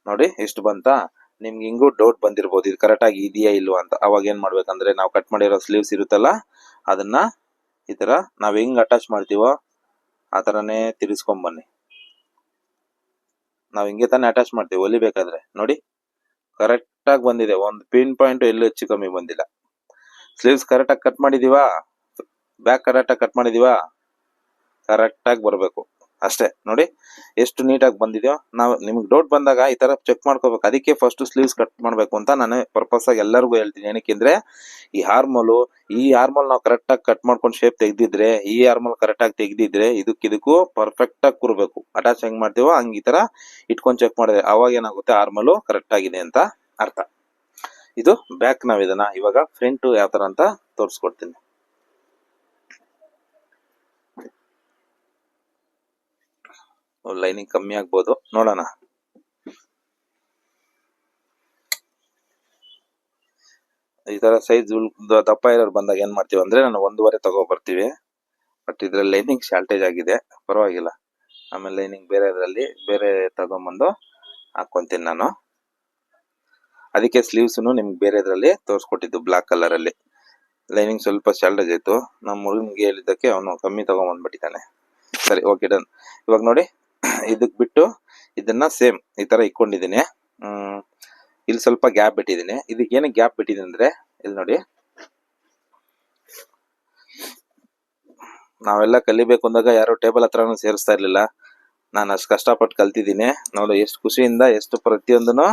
ನೋಡಿ ಎಷ್ಟು ಬಂತಾ? ನಿಮ್ಗೆ ಹಿಂಗೂ ಡೌಟ್ ಬಂದಿರ್ಬೋದು. ಇದು ಕರೆಕ್ಟ್ ಆಗಿ ಇದೆಯಾ ಇಲ್ವಾ ಅಂತ. ಅವಾಗ ಏನ್ ಮಾಡ್ಬೇಕಂದ್ರೆ ನಾವು ಕಟ್ ಮಾಡಿರೋ ಸ್ಲೀವ್ಸ್ ಇರುತ್ತಲ್ಲ, ಅದನ್ನ ಈ ತರ ನಾವ್ ಹೆಂಗ್ ಅಟ್ಯಾಚ್ ಮಾಡ್ತೀವೋ ಆ ತರನೇ ತಿರ್ಸ್ಕೊಂಡ್ ಬನ್ನಿ. ನಾವ್ ಹಿಂಗೆ ತಾನೇ ಅಟ್ಯಾಚ್ ಮಾಡ್ತೀವಿ ಹೊಲಿಬೇಕಾದ್ರೆ ನೋಡಿ ಕರೆಕ್ಟ್ ಆಗಿ ಬಂದಿದೆ. ಒಂದು ಪಿನ್ ಪಾಯಿಂಟ್ ಎಲ್ಲೂ ಹೆಚ್ಚು ಕಮ್ಮಿ ಬಂದಿಲ್ಲ. ಸ್ಲೀವ್ಸ್ ಕರೆಕ್ಟ್ ಆಗಿ ಕಟ್ ಮಾಡಿದೀವಾ? ಬ್ಯಾಕ್ ಕರೆಕ್ಟ್ ಆಗಿ ಕಟ್ ಮಾಡಿದೀವಾ? ಕರೆಕ್ಟ್ ಆಗಿ ಬರಬೇಕು. ಅಷ್ಟೇ. ನೋಡಿ, ಎಷ್ಟು ನೀಟಾಗಿ ಬಂದಿದೆಯೋ, ನಾವು ನಿಮ್ಗೆ ಡೌಟ್ ಬಂದಾಗ ಈ ತರ ಚೆಕ್ ಮಾಡ್ಕೋಬೇಕು. ಅದಕ್ಕೆ ಫಸ್ಟ್ ಸ್ಲೀವ್ಸ್ ಕಟ್ ಮಾಡಬೇಕು ಅಂತ ನಾನು ಪರ್ಪಸ್ ಆಗಿ ಎಲ್ಲರಿಗೂ ಹೇಳ್ತೀನಿ. ಏನಕ್ಕೆಂದ್ರೆ ಈ ಹಾರ್ಮೋಲು ಈ ಹಾರ್ಮೋಲ್ ನಾವು ಕರೆಕ್ಟಾಗಿ ಕಟ್ ಮಾಡ್ಕೊಂಡು ಶೇಪ್ ತೆಗೆದಿದ್ರೆ, ಈ ಹಾರ್ಮೋಲ್ ಕರೆಕ್ಟಾಗಿ ತೆಗೆದಿದ್ರೆ ಇದಕ್ಕಿದಕ್ಕೂ ಇದಕ್ಕೆ ಇದಕ್ಕೂ ಪರ್ಫೆಕ್ಟ್ ಆಗಿ ಕೂರ್ಬೇಕು. ಅಟ್ಯಾಚ್ ಹೆಂಗೆ ಮಾಡ್ತೀವೋ, ಹಂಗೆ ಈ ತರ ಇಟ್ಕೊಂಡು ಚೆಕ್ ಮಾಡಿದ್ರೆ ಅವಾಗ ಏನಾಗುತ್ತೆ ಹಾರ್ಮೋಲು ಕರೆಕ್ಟಾಗಿದೆ ಅಂತ ಅರ್ಥ. ಇದು ಬ್ಯಾಕ್ ನಾವು ಇದನ್ನ ಇವಾಗ ಫ್ರಂಟು ಯಾವ ತರ ಅಂತ ತೋರಿಸ್ಕೊಡ್ತೀನಿ. ಲೈನಿಂಗ್ ಕಮ್ಮಿ ಆಗ್ಬೋದು. ನೋಡೋಣ. ಈ ತರ ಸೈಜ್ ದಪ್ಪ ಇರೋರು ಬಂದಾಗ ಏನ್ ಮಾಡ್ತೀವಿ ಅಂದ್ರೆ ನಾನು ಒಂದೂವರೆ ತಗೋ ಬರ್ತೀವಿ. ಬಟ್ ಇದ್ರಲ್ಲಿ ಲೈನಿಂಗ್ ಶಾರ್ಟೇಜ್ ಆಗಿದೆ. ಪರವಾಗಿಲ್ಲ. ಆಮೇಲೆ ಲೈನಿಂಗ್ ಬೇರೆ ಇದರಲ್ಲಿ, ಬೇರೆ ತಗೊಂಬಂದು ಹಾಕೊಂತೀನಿ ನಾನು. ಅದಕ್ಕೆ ಸ್ಲೀವ್ಸ್ ನಿಮ್ಗೆ ಬೇರೆ ಇದರಲ್ಲಿ ತೋರಿಸ್ಕೊಟ್ಟಿದ್ದು ಬ್ಲಾಕ್ ಕಲರ್ ಅಲ್ಲಿ. ಲೈನಿಂಗ್ ಸ್ವಲ್ಪ ಶಾರ್ಟೇಜ್ ಆಯ್ತು. ನಮ್ಮ ಹುಡುಗನಿಗೆ ಹೇಳಿದ್ದಕ್ಕೆ ಅವನು ಕಮ್ಮಿ ತಗೊಂಬಂದ್ಬಿಟ್ಟಿದ್ದಾನೆ. ಸರಿ ಓಕೆ ಡನ್ ಇವಾಗ ನೋಡಿ ಇದಕ್ ಬಿಟ್ಟು ಇದನ್ನ ಸೇಮ್ ಈ ತರ ಇಕ್ಕೊಂಡಿದ್ದೀನಿ. ಇಲ್ಲಿ ಸ್ವಲ್ಪ ಗ್ಯಾಪ್ ಬಿಟ್ಟಿದ್ದೀನಿ. ಇದಕ್ಕೆ ಏನಕ್ಕೆ ಗ್ಯಾಪ್ ಬಿಟ್ಟಿದ್ದೀನಿ ಅಂದ್ರೆ, ಇಲ್ಲಿ ನೋಡಿ. ನಾವೆಲ್ಲ ಕಲಿಬೇಕು ಅಂದಾಗ ಯಾರು ಟೇಬಲ್ ಹತ್ರನೂ ಸೇರಿಸ್ತಾ ಇರ್ಲಿಲ್ಲ. ನಾನು ಅಷ್ಟು ಕಷ್ಟಪಟ್ಟು ಕಲ್ತಿದ್ದೀನಿ. ನಾವು ಎಷ್ಟು ಖುಷಿಯಿಂದ, ಎಷ್ಟು ಪ್ರತಿಯೊಂದನ್ನು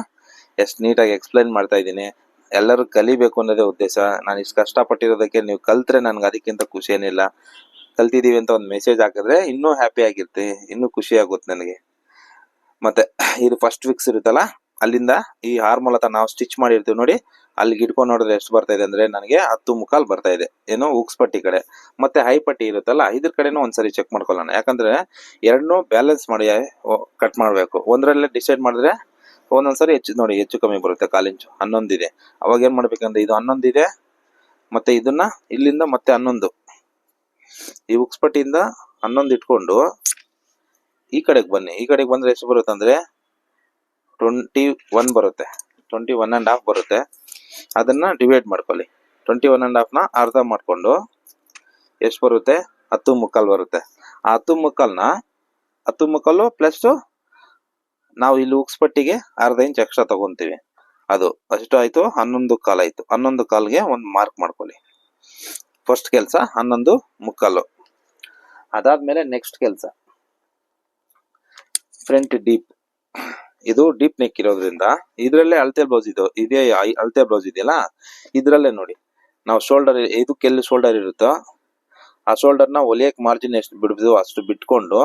ಎಷ್ಟು ನೀಟಾಗಿ ಎಕ್ಸ್ಪ್ಲೈನ್ ಮಾಡ್ತಾ ಇದ್ದೀನಿ. ಎಲ್ಲರೂ ಕಲಿಬೇಕು ಅನ್ನೋದೇ ಉದ್ದೇಶ. ನಾನು ಇಷ್ಟು ಕಷ್ಟಪಟ್ಟಿರೋದಕ್ಕೆ ನೀವು ಕಲ್ತ್ರೆ ನನ್ಗೆ ಅದಕ್ಕಿಂತ ಖುಷಿ ಏನಿಲ್ಲ ಕಲ್ತಿದೀವಿ ಅಂತ ಒಂದು ಮೆಸೇಜ್ ಹಾಕಿದ್ರೆ ಇನ್ನೂ ಹ್ಯಾಪಿ ಆಗಿರ್ತಿ ಇನ್ನೂ ಖುಷಿ ಆಗುತ್ತೆ ನನಗೆ. ಮತ್ತೆ ಇದು ಫಸ್ಟ್ ವಿಕ್ಸ್ ಇರುತ್ತಲ್ಲ, ಅಲ್ಲಿಂದ ಈ ಹಾರ್ಮೋಲ್ ಅಥವಾ ನಾವು ಸ್ಟಿಚ್ ಮಾಡಿರ್ತೀವಿ ನೋಡಿ, ಅಲ್ಲಿಗೆ ಇಟ್ಕೊಂಡು ನೋಡಿದ್ರೆ ಎಷ್ಟು ಬರ್ತಾ ಇದೆ ಅಂದ್ರೆ ನನಗೆ ಹತ್ತು ಮುಕ್ಕಾಲ್ ಬರ್ತಾ ಇದೆ. ಏನೋ ಉಕ್ಸ್ ಪಟ್ಟಿ ಕಡೆ. ಮತ್ತೆ ಹೈ ಪಟ್ಟಿ ಇರುತ್ತಲ್ಲ, ಇದ್ರ ಕಡೆನೂ ಒಂದ್ಸರಿ ಚೆಕ್ ಮಾಡ್ಕೊಳ್ಳೋಣ. ಯಾಕಂದ್ರೆ ಎರಡನ್ನೂ ಬ್ಯಾಲೆನ್ಸ್ ಮಾಡಿ ಕಟ್ ಮಾಡಬೇಕು. ಒಂದರಲ್ಲೇ ಡಿಸೈಡ್ ಮಾಡಿದ್ರೆ ಒಂದೊಂದ್ಸರಿ ಹೆಚ್ಚು, ನೋಡಿ ಹೆಚ್ಚು ಕಮ್ಮಿ ಬರುತ್ತೆ, ಕಾಲಿಂಚು. ಹನ್ನೊಂದಿದೆ. ಅವಾಗ ಏನ್ ಮಾಡ್ಬೇಕಂದ್ರೆ ಇದು ಹನ್ನೊಂದಿದೆ, ಮತ್ತೆ ಇದನ್ನ ಇಲ್ಲಿಂದ ಮತ್ತೆ ಹನ್ನೊಂದು. ಈ ಬುಕ್ಸ್ ಪಟ್ಟಿಯಿಂದ ಹನ್ನೊಂದು ಇಟ್ಕೊಂಡು ಈ ಕಡೆಗೆ ಬನ್ನಿ. ಈ ಕಡೆಗೆ ಬಂದ್ರೆ ಎಷ್ಟು ಬರುತ್ತೆ ಅಂದ್ರೆ ಟ್ವೆಂಟಿ ಒನ್ ಬರುತ್ತೆ. ಟ್ವೆಂಟಿ ಒನ್ ಅಂಡ್ ಹಾಫ್ ಬರುತ್ತೆ. ಅದನ್ನ ಡಿವೈಡ್ ಮಾಡ್ಕೊಳ್ಳಿ. ಟ್ವೆಂಟಿ ಒನ್ ಆ್ಯಂಡ್ ಹಾಫ್ನ ಅರ್ಧ ಮಾಡ್ಕೊಂಡು ಎಷ್ಟು ಬರುತ್ತೆ? ಹತ್ತು ಮುಕ್ಕಾಲ್ ಬರುತ್ತೆ. ಆ ಹತ್ತು ಮುಕ್ಕಾಲನ್ನ ಹತ್ತು ಮುಕ್ಕಾಲು ಪ್ಲಸ್ ನಾವು ಇಲ್ಲಿ ಉಕ್ಸ್ಪಟ್ಟಿಗೆ ಅರ್ಧ ಇಂಚ್ ಎಕ್ಸ್ಟ್ರಾ ತಗೊಂತೀವಿ. ಅದು ಅಷ್ಟು ಆಯ್ತು. ಹನ್ನೊಂದು ಕಾಲ್ ಆಯ್ತು. ಹನ್ನೊಂದು ಕಾಲ್ಗೆ ಒಂದು ಮಾರ್ಕ್ ಮಾಡ್ಕೊಳ್ಳಿ. ಫಸ್ಟ್ ಕೆಲಸ, ಹನ್ನೊಂದು ಮುಕ್ಕಾಲು. ಅದಾದ್ಮೇಲೆ ನೆಕ್ಸ್ಟ್ ಕೆಲಸ. ಫ್ರಂಟ್ ಡೀಪ್ ಇದು ಡೀಪ್ ನೆಕ್ ಇರೋದ್ರಿಂದ, ಇದ್ರಲ್ಲೇ ಅಳತೆ ಬ್ಲೌಸ್ ಇದು, ಇದೇ ಅಳತೆ ಬ್ಲೌಸ್ ಇದೆಯಲ್ಲ, ಇದ್ರಲ್ಲೇ ನೋಡಿ. ನಾವು ಶೋಲ್ಡರ್ ಇದಕ್ಕೆಲ್ಲಿ ಶೋಲ್ಡರ್ ಇರುತ್ತೋ, ಆ ಶೋಲ್ಡರ್ನ ಒಲಿಯಕ್ಕೆ ಮಾರ್ಜಿನ್ ಎಷ್ಟು ಬಿಡ್ಬೋದು ಅಷ್ಟು ಬಿಟ್ಕೊಂಡು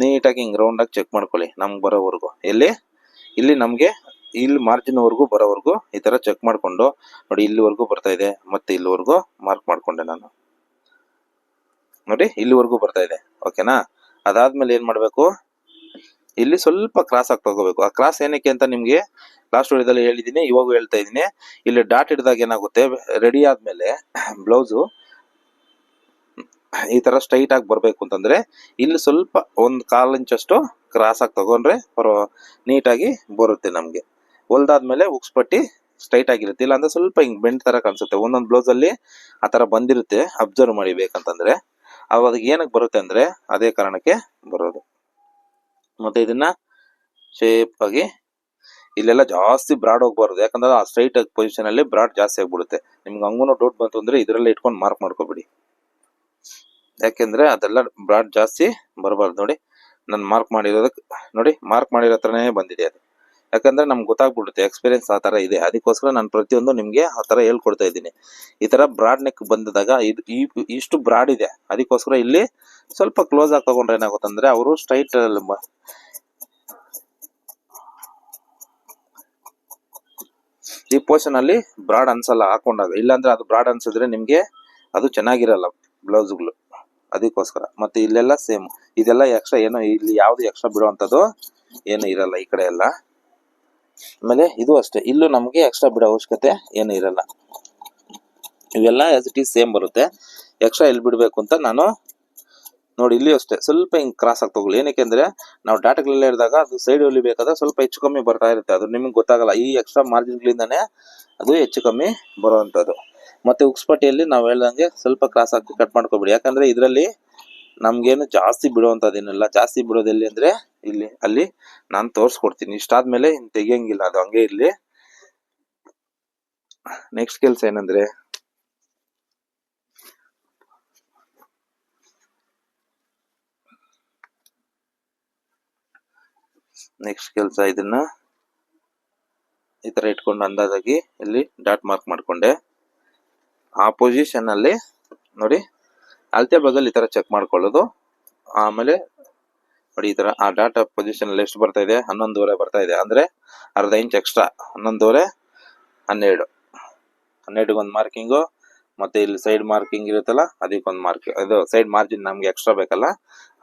ನೀಟಾಗಿ ಹಿಂಗ್ ರೌಂಡ್ ಆಗಿ ಚೆಕ್ ಮಾಡ್ಕೊಳ್ಳಿ, ನಮ್ಗೆ ಬರೋವರೆಗೂ. ಎಲ್ಲಿ? ಇಲ್ಲಿ ನಮ್ಗೆ ಇಲ್ಲಿ ಮಾರ್ಜಿನ್ ವರೆಗೂ ಬರೋವರೆಗೂ ಈ ತರ ಚೆಕ್ ಮಾಡ್ಕೊಂಡು ನೋಡಿ ಇಲ್ಲಿವರೆಗೂ ಬರ್ತಾ ಇದೆ, ಮತ್ತೆ ಇಲ್ಲಿವರೆಗೂ ಮಾರ್ಕ್ ಮಾಡ್ಕೊಂಡೆ ನಾನು. ನೋಡಿ ಇಲ್ಲಿವರೆಗೂ ಬರ್ತಾ ಇದೆ ಓಕೆನಾ ಅದಾದ್ಮೇಲೆ ಏನ್ ಮಾಡ್ಬೇಕು? ಇಲ್ಲಿ ಸ್ವಲ್ಪ ಕ್ರಾಸ್ ಆಗಿ ತಗೋಬೇಕು. ಆ ಕ್ರಾಸ್ ಏನಕ್ಕೆ ಅಂತ ನಿಮ್ಗೆ ಲಾಸ್ಟ್ ವಿಡಿಯೋದಲ್ಲಿ ಹೇಳಿದೀನಿ, ಇವಾಗೂ ಹೇಳ್ತಾ ಇದೀನಿ ಇಲ್ಲಿ ಡಾಟ್ ಹಿಡಿದಾಗ ಏನಾಗುತ್ತೆ? ರೆಡಿ ಆದ್ಮೇಲೆ ಬ್ಲೌಸು ಈ ತರ ಸ್ಟ್ರೈಟ್ ಆಗಿ ಬರ್ಬೇಕು ಅಂತಂದ್ರೆ ಇಲ್ಲಿ ಸ್ವಲ್ಪ ಒಂದು ಕಾಲ್ ಇಂಚಷ್ಟು ಕ್ರಾಸ್ ಆಗಿ ತಗೊಂಡ್ರೆ ನೀಟಾಗಿ ಬರುತ್ತೆ ನಮ್ಗೆ. ಹೊಲ್ದಾದ್ಮೇಲೆ ಉಕ್ಸ್ ಪಟ್ಟಿ ಸ್ಟ್ರೈಟ್ ಆಗಿರುತ್ತೆ. ಇಲ್ಲ ಅಂದ್ರೆ ಸ್ವಲ್ಪ ಹಿಂಗೆ ಬೆಂಡ್ ತರ ಕಾಣಿಸುತ್ತೆ. ಒಂದೊಂದು ಬ್ಲೌಸ್ ಅಲ್ಲಿ ಆ ತರ ಬಂದಿರುತ್ತೆ. ಅಬ್ಸರ್ವ್ ಮಾಡಿ ಬೇಕಂತಂದ್ರೆ. ಅವಾಗ ಏನಕ್ಕೆ ಬರುತ್ತೆ ಅಂದ್ರೆ ಅದೇ ಕಾರಣಕ್ಕೆ ಬರೋದು. ಮತ್ತೆ ಇದನ್ನ ಶೇಪ್ ಆಗಿ ಇಲ್ಲೆಲ್ಲ ಜಾಸ್ತಿ ಬ್ರಾಡ್ ಹೋಗ್ಬಾರ್ದು. ಯಾಕಂದ್ರೆ ಆ ಸ್ಟ್ರೈಟ್ ಪೊಸಿಷನ್ ಅಲ್ಲಿ ಬ್ರಾಡ್ ಜಾಸ್ತಿ ಆಗ್ಬಿಡುತ್ತೆ. ನಿಮ್ಗೆ ಹಂಗೂ ಡೌಟ್ ಬಂತು ಅಂದ್ರೆ ಇದರಲ್ಲೇ ಇಟ್ಕೊಂಡು ಮಾರ್ಕ್ ಮಾಡ್ಕೊಬಿಡಿ. ಯಾಕೆಂದ್ರೆ ಅದೆಲ್ಲ ಬ್ರಾಡ್ ಜಾಸ್ತಿ ಬರಬಾರ್ದು. ನೋಡಿ, ನಾನು ಮಾರ್ಕ್ ಮಾಡಿರೋದಕ್ಕೆ ನೋಡಿ ಮಾರ್ಕ್ ಮಾಡಿರೋ ಹತ್ರನೇ ಬಂದಿದೆ ಅದು. ಯಾಕಂದ್ರೆ ನಮ್ಗೆ ಗೊತ್ತಾಗ್ಬಿಡುತ್ತೆ ಎಕ್ಸ್ಪೀರಿಯನ್ಸ್ ಆ ಥರ ಇದೆ. ಅದಕ್ಕೋಸ್ಕರ ನಾನು ಪ್ರತಿಯೊಂದು ನಿಮ್ಗೆ ಆ ತರ ಹೇಳ್ಕೊಡ್ತಾ ಇದ್ದೀನಿ. ಈ ತರ ಬ್ರಾಡ್ ನೆಕ್ ಬಂದಾಗ ಇದು ಇಷ್ಟು ಬ್ರಾಡ್ ಇದೆ. ಅದಕ್ಕೋಸ್ಕರ ಇಲ್ಲಿ ಸ್ವಲ್ಪ ಕ್ಲೋಸ್ ಆಗಿ ತಗೊಂಡ್ರೆ ಏನಾಗುತ್ತೆ ಅಂದ್ರೆ ಅವರು ಸ್ಟ್ರೈಟ್ ಈ ಪೋರ್ಷನ್ ಅಲ್ಲಿ ಬ್ರಾಡ್ ಅನ್ಸಲ್ಲ, ಹಾಕೊಂಡಾಗ. ಇಲ್ಲಾಂದ್ರೆ ಅದು ಬ್ರಾಡ್ ಅನ್ಸಿದ್ರೆ ನಿಮ್ಗೆ ಅದು ಚೆನ್ನಾಗಿರಲ್ಲ ಬ್ಲೌಸ್ಗಳು ಅದಕ್ಕೋಸ್ಕರ. ಮತ್ತೆ ಇಲ್ಲೆಲ್ಲ ಸೇಮ್ ಇದೆಲ್ಲ ಎಕ್ಸ್ಟ್ರಾ ಏನೋ ಇಲ್ಲಿ ಯಾವ್ದು ಎಕ್ಸ್ಟ್ರಾ ಬಿಡುವಂಥದ್ದು ಏನು ಇರಲ್ಲ ಈ ಕಡೆ ಎಲ್ಲ. ಆಮೇಲೆ ಇದು ಅಷ್ಟೇ. ಇಲ್ಲೂ ನಮಗೆ ಎಕ್ಸ್ಟ್ರಾ ಬಿಡೋ ಅವಶ್ಯಕತೆ ಏನು ಇರಲ್ಲ. ಇವೆಲ್ಲ ಆಸ್ ಇಟ್ ಈಸ್ ಸೇಮ್ ಬರುತ್ತೆ. ಎಕ್ಸ್ಟ್ರಾ ಎಲ್ಲಿ ಬಿಡಬೇಕು ಅಂತ ನಾನು ನೋಡಿ ಇಲ್ಲಿ ಅಷ್ಟೇ. ಸ್ವಲ್ಪ ಹಿಂಗೆ ಕ್ರಾಸ್ ಆಗಿ ತಗೊಳ್ಳಿ. ಏನಕ್ಕೆ ಅಂದರೆ ನಾವು ಡಾಟಾಗಳೆಲ್ಲ ಇರಿದಾಗ ಅದು ಸೈಡ್ ಹೊಲಿಬೇಕಾದ್ರೆ ಸ್ವಲ್ಪ ಹೆಚ್ಚು ಕಮ್ಮಿ ಬರ್ತಾ ಇರುತ್ತೆ. ಅದು ನಿಮ್ಗೆ ಗೊತ್ತಾಗಲ್ಲ. ಈ ಎಕ್ಸ್ಟ್ರಾ ಮಾರ್ಜಿನ್ಗಳಿಂದಾನೇ ಅದು ಹೆಚ್ಚು ಕಮ್ಮಿ ಬರುವಂತದ್ದು ಮತ್ತೆ ಉಕ್ಸ್ಪಟ್ಟಿಯಲ್ಲಿ ನಾವು ಹೇಳ್ದಂಗೆ ಸ್ವಲ್ಪ ಕ್ರಾಸ್ ಆಗಿ ಕಟ್ ಮಾಡ್ಕೊಬಿಡಿ. ಯಾಕಂದ್ರೆ ಇದರಲ್ಲಿ ನಮಗೇನು ಜಾಸ್ತಿ ಬಿಡುವಂತದ್ದೇನಿಲ್ಲ ಜಾಸ್ತಿ ಬಿಡೋದೆಲ್ಲಿ ಅಂದ್ರೆ ಇಲ್ಲಿ, ಅಲ್ಲಿ ನಾನು ತೋರಿಸ್ಕೊಡ್ತೀನಿ. ಇಷ್ಟಾದ್ಮೇಲೆ ಇನ್ ತೆಗಿಯಂಗಿಲ್ಲ, ಅದು ಹಂಗೆ ಇರ್ಲಿ. ನೆಕ್ಸ್ಟ್ ಕೆಲಸ ಏನಂದ್ರೆ ನೆಕ್ಸ್ಟ್ ಕೆಲಸ ಇದನ್ನ ಈ ತರ ಇಟ್ಕೊಂಡು ಅಂದಾಜಾಗಿ ಇಲ್ಲಿ ಡಾಟ್ ಮಾರ್ಕ್ ಮಾಡ್ಕೊಂಡೆ. ಆ ಪೊಸಿಷನ್ ಅಲ್ಲಿ ನೋಡಿ, ಅಳತೆ ಬಗಲ್ ಈ ತರ ಚೆಕ್ ಮಾಡ್ಕೊಳ್ಳೋದು. ಆಮೇಲೆ ನೋಡಿ ಆ ಡಾಟಾ ಪೊಸಿಷನ್ ಅಲ್ಲಿ ಎಷ್ಟು ಬರ್ತಾ ಇದೆ? ಹನ್ನೊಂದುವರೆ ಬರ್ತಾ ಇದೆ. ಅಂದ್ರೆ ಅರ್ಧ ಇಂಚ್ ಎಕ್ಸ್ಟ್ರಾ ಹನ್ನೊಂದುವರೆ, ಹನ್ನೆರಡು. ಹನ್ನೆರಡಿಗೆ ಒಂದು ಮಾರ್ಕಿಂಗು ಮತ್ತೆ ಇಲ್ಲಿ ಸೈಡ್ ಮಾರ್ಕಿಂಗ್ ಇರುತ್ತಲ್ಲ ಅದಕ್ಕೊಂದು ಮಾರ್ಕ್ ಇದು ಸೈಡ್ ಮಾರ್ಜಿನ್ ನಮ್ಗೆ ಎಕ್ಸ್ಟ್ರಾ ಬೇಕಲ್ಲ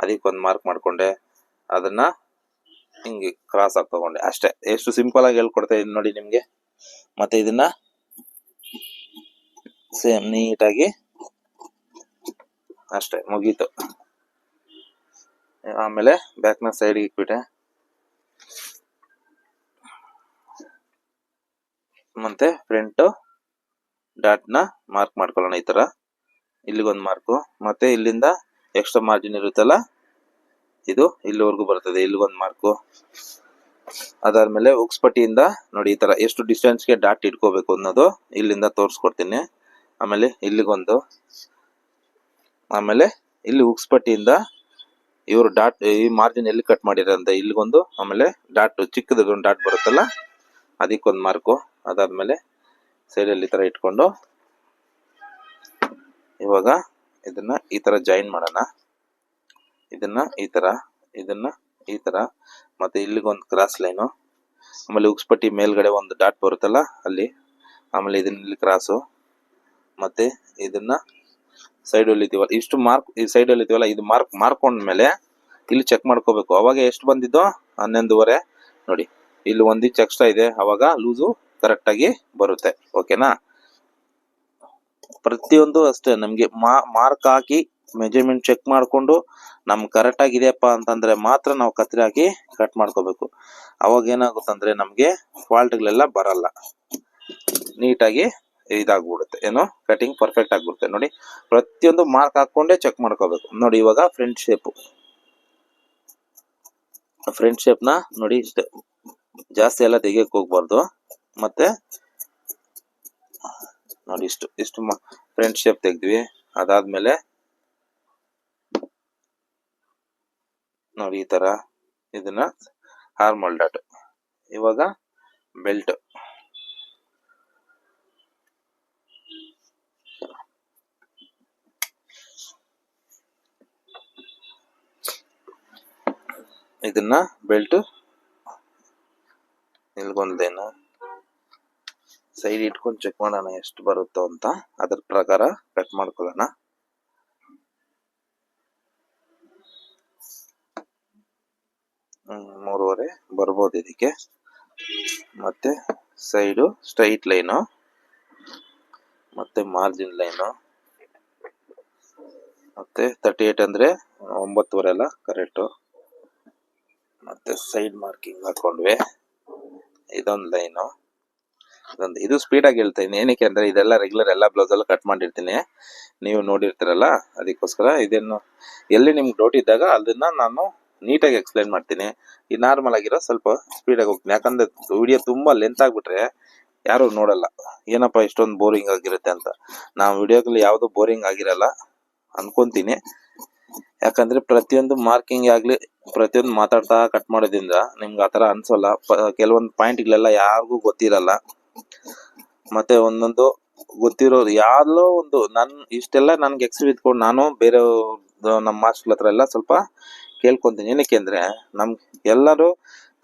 ಅದಕ್ಕೊಂದು ಮಾರ್ಕ್ ಮಾಡ್ಕೊಂಡೆ. ಅದನ್ನ ಹಿಂಗೆ ಕ್ರಾಸ್ ಆಗಿ ತಗೊಂಡೆ. ಅಷ್ಟೇ. ಎಷ್ಟು ಸಿಂಪಲ್ ಆಗಿ ಹೇಳ್ಕೊಡ್ತಾ ಇದೀನಿ ನೋಡಿ ನಿಮ್ಗೆ. ಮತ್ತೆ ಇದನ್ನ ಸೇಮ್ ನೀಟಾಗಿ ಅಷ್ಟೇ, ಮುಗೀತು. ಆಮೇಲೆ ಬ್ಯಾಕ್ನ ಸೈಡ್ ಇಟ್ಬಿಟ್ಟೆ. ಮತ್ತೆ ಫ್ರಂಟ್ನ ಮಾರ್ಕ್ ಮಾಡ್ಕೊಳ್ಳೋಣ ಈ ತರ. ಇಲ್ಲಿಗೊಂದು ಮಾರ್ಕು ಮತ್ತೆ ಇಲ್ಲಿಂದ ಎಕ್ಸ್ಟ್ರಾ ಮಾರ್ಜಿನ್ ಇರುತ್ತಲ್ಲ, ಇದು ಇಲ್ಲಿವರೆಗೂ ಬರ್ತದೆ, ಇಲ್ಲಿಗೊಂದು ಮಾರ್ಕು ಅದಾದ್ಮೇಲೆ ಉಕ್ಸ್ಪಟ್ಟಿಯಿಂದ ನೋಡಿ ಈ ತರ ಎಷ್ಟು ಡಿಸ್ಟೆನ್ಸ್ಗೆ ಡಾಟ್ ಇಟ್ಕೋಬೇಕು ಅನ್ನೋದು ಇಲ್ಲಿಂದ ತೋರಿಸ್ಕೊಡ್ತೀನಿ. ಆಮೇಲೆ ಇಲ್ಲಿಗೊಂದು, ಆಮೇಲೆ ಇಲ್ಲಿ ಉಕ್ಸ್ಪಟ್ಟಿಯಿಂದ ಇವರು ಡಾಟ್ ಈ ಮಾರ್ಜಿನ್ ಎಲ್ಲಿ ಕಟ್ ಮಾಡಿರಂತ ಇಲ್ಲಿಗೊಂದು, ಆಮೇಲೆ ಡಾಟ್ ಚಿಕ್ಕದೊಂದು ಡಾಟ್ ಬರುತ್ತಲ್ಲ, ಅದಕ್ಕೊಂದು ಮಾರ್ಕು ಅದಾದ್ಮೇಲೆ ಸೈಡಲ್ಲಿ ಈ ತರ ಇಟ್ಕೊಂಡು, ಇವಾಗ ಇದನ್ನ ಈ ತರ ಜಾಯಿನ್ ಮಾಡೋಣ. ಇದನ್ನ ಈ ತರ, ಇದನ್ನ ಈ ತರ, ಮತ್ತೆ ಇಲ್ಲಿಗೊಂದು ಕ್ರಾಸ್ ಲೈನು ಆಮೇಲೆ ಉಕ್ಸ್ಪಟ್ಟಿ ಮೇಲ್ಗಡೆ ಒಂದು ಡಾಟ್ ಬರುತ್ತಲ್ಲ, ಅಲ್ಲಿ, ಆಮೇಲೆ ಇದನ್ನ ಇಲ್ಲಿ ಕ್ರಾಸು ಮತ್ತೆ ಇದನ್ನ ಸೈಡ್ ಹೊಲಿತೀವಲ್ಲ ಇಷ್ಟು ಮಾರ್ಕ್ ಈ ಸೈಡ್ ಹೊಲಿತೀವಲ್ಲ ಇದು ಮಾರ್ಕ್ ಮಾರ್ಕೊಂಡ್ಮೇಲೆ ಇಲ್ಲಿ ಚೆಕ್ ಮಾಡ್ಕೋಬೇಕು. ಅವಾಗ ಎಷ್ಟು ಬಂದಿದ್ದು ಹನ್ನೊಂದುವರೆ. ನೋಡಿ, ಇಲ್ಲಿ ಒಂದು ಇಂಚ್ ಎಕ್ಸ್ಟ್ರಾ ಇದೆ. ಅವಾಗ ಲೂಸು ಕರೆಕ್ಟಾಗಿ ಬರುತ್ತೆ. ಓಕೆನಾ ಪ್ರತಿಯೊಂದು ಅಷ್ಟೇ, ನಮಗೆ ಮಾರ್ಕ್ ಹಾಕಿ ಮೆಜರ್ಮೆಂಟ್ ಚೆಕ್ ಮಾಡ್ಕೊಂಡು ನಮ್ ಕರೆಕ್ಟಾಗಿ ಆಗಿದೆಯಪ್ಪ ಅಂತಂದ್ರೆ ಮಾತ್ರ ನಾವು ಕತ್ತರಿ ಹಾಕಿ ಕಟ್ ಮಾಡ್ಕೋಬೇಕು. ಅವಾಗ ಏನಾಗುತ್ತಂದ್ರೆ ನಮಗೆ ಫಾಲ್ಟ್ಗಳೆಲ್ಲ ಬರಲ್ಲ. ನೀಟಾಗಿ ಇದಾಗ್ಬಿಡುತ್ತೆ. ಏನು ಕಟಿಂಗ್ ಪರ್ಫೆಕ್ಟ್ ಆಗ್ಬಿಡುತ್ತೆ. ನೋಡಿ, ಪ್ರತಿಯೊಂದು ಮಾರ್ಕ್ ಹಾಕೊಂಡೇ ಚೆಕ್ ಮಾಡ್ಕೋಬೇಕು. ನೋಡಿ, ಇವಾಗ ಫ್ರಂಟ್ ಶೇಪ್ ಫ್ರಂಟ್ ಶೇಪ್ನ ನೋಡಿ ಇಷ್ಟೇ. ಜಾಸ್ತಿ ಎಲ್ಲ ತೆಗಿಯಕ್ಕೆ ಹೋಗ್ಬಾರ್ದು. ಮತ್ತೆ ನೋಡಿ ಇಷ್ಟು ಇಷ್ಟು ಫ್ರಂಟ್ ಶೇಪ್ ತೆಗ್ದ್ವಿ. ಅದಾದ್ಮೇಲೆ ನೋಡಿ ಈ ತರ ಇದನ್ನ ಹಾರ್ಮಲ್ ಡಾಟ್. ಇವಾಗ ಬೆಲ್ಟ್ ಇದನ್ನ ಬೆಲ್ಟ್ ನಿಲ್ಗೊಂದೇನು ಸೈಡ್ ಇಟ್ಕೊಂಡು ಚೆಕ್ ಮಾಡೋಣ ಎಷ್ಟು ಬರುತ್ತೋ ಅಂತ. ಅದ್ರ ಪ್ರಕಾರ ಕಟ್ ಮಾಡ್ಕೊಳ್ಳೋಣ. ಮೂರುವರೆ ಬರ್ಬೋದು ಇದಕ್ಕೆ. ಮತ್ತೆ ಸೈಡು ಸ್ಟ್ರೈಟ್ ಲೈನು. ಮತ್ತೆ ಮಾರ್ಜಿನ್ ಲೈನು. ಮತ್ತೆ ತರ್ಟಿ ಏಟ್ ಅಂದ್ರೆ ಒಂಬತ್ತುವರೆ ಅಲ್ಲ ಕರೆಕ್ಟು ಮತ್ತೆ ಸೈಡ್ ಮಾರ್ಕಿಂಗ್ ಹಾಕೊಂಡ್ವಿ. ಇದೊಂದು ಲೈನು. ಇದೊಂದು ಇದು ಸ್ಪೀಡಾಗಿ ಹೇಳ್ತೀನಿ. ಏನಕ್ಕೆ ಅಂದ್ರೆ ಇದೆಲ್ಲ ರೆಗ್ಯುಲರ್ ಎಲ್ಲ ಬ್ಲೌಸ್ ಎಲ್ಲ ಕಟ್ ಮಾಡಿರ್ತೀನಿ. ನೀವು ನೋಡಿರ್ತೀರಲ್ಲ, ಅದಕ್ಕೋಸ್ಕರ ಇದನ್ನು ಎಲ್ಲಿ ನಿಮ್ಗೆ ಡೌಟ್ ಇದ್ದಾಗ ಅದನ್ನ ನಾನು ನೀಟಾಗಿ ಎಕ್ಸ್ಪ್ಲೈನ್ ಮಾಡ್ತೀನಿ. ಈ ನಾರ್ಮಲ್ ಆಗಿರೋ ಸ್ವಲ್ಪ ಸ್ಪೀಡಾಗಿ ಹೋಗ್ತೀನಿ. ಯಾಕಂದ್ರೆ ವಿಡಿಯೋ ತುಂಬ ಲೆಂತ್ ಆಗ್ಬಿಟ್ರೆ ಯಾರು ನೋಡಲ್ಲ. ಏನಪ್ಪ ಇಷ್ಟೊಂದು ಬೋರಿಂಗ್ ಆಗಿರುತ್ತೆ ಅಂತ. ನಾವು ವಿಡಿಯೋಗಳು ಯಾವುದು ಬೋರಿಂಗ್ ಆಗಿರಲ್ಲ ಅನ್ಕೊಂತೀನಿ. ಯಾಕಂದ್ರೆ ಪ್ರತಿಯೊಂದು ಮಾರ್ಕಿಂಗ್ ಆಗ್ಲಿ, ಪ್ರತಿಯೊಂದು ಮಾತಾಡ್ತಾ ಕಟ್ ಮಾಡೋದ್ರಿಂದ ನಿಮ್ಗೆ ಆತರ ಅನ್ಸೋಲ್ಲ. ಕೆಲವೊಂದು ಪಾಯಿಂಟ್ಗಳೆಲ್ಲ ಯಾರಿಗೂ ಗೊತ್ತಿರಲ್ಲ. ಮತ್ತೆ ಒಂದೊಂದು ಗೊತ್ತಿರೋರು ಯಾವ್ದೋ ಒಂದು ನನ್, ಇಷ್ಟೆಲ್ಲ ನನ್ಗೆ ಎಕ್ಸ್ಟ್ರಾ ಇದ್ಕೊಂಡು ನಾನು ಬೇರೆ ನಮ್ಮ ಮಾಸ್ಟರ್ ಹತ್ರ ಎಲ್ಲ ಸ್ವಲ್ಪ ಕೇಳ್ಕೊಂತೀನಿ. ಏನಕ್ಕೆ ಅಂದ್ರೆ, ನಮ್ ಎಲ್ಲರೂ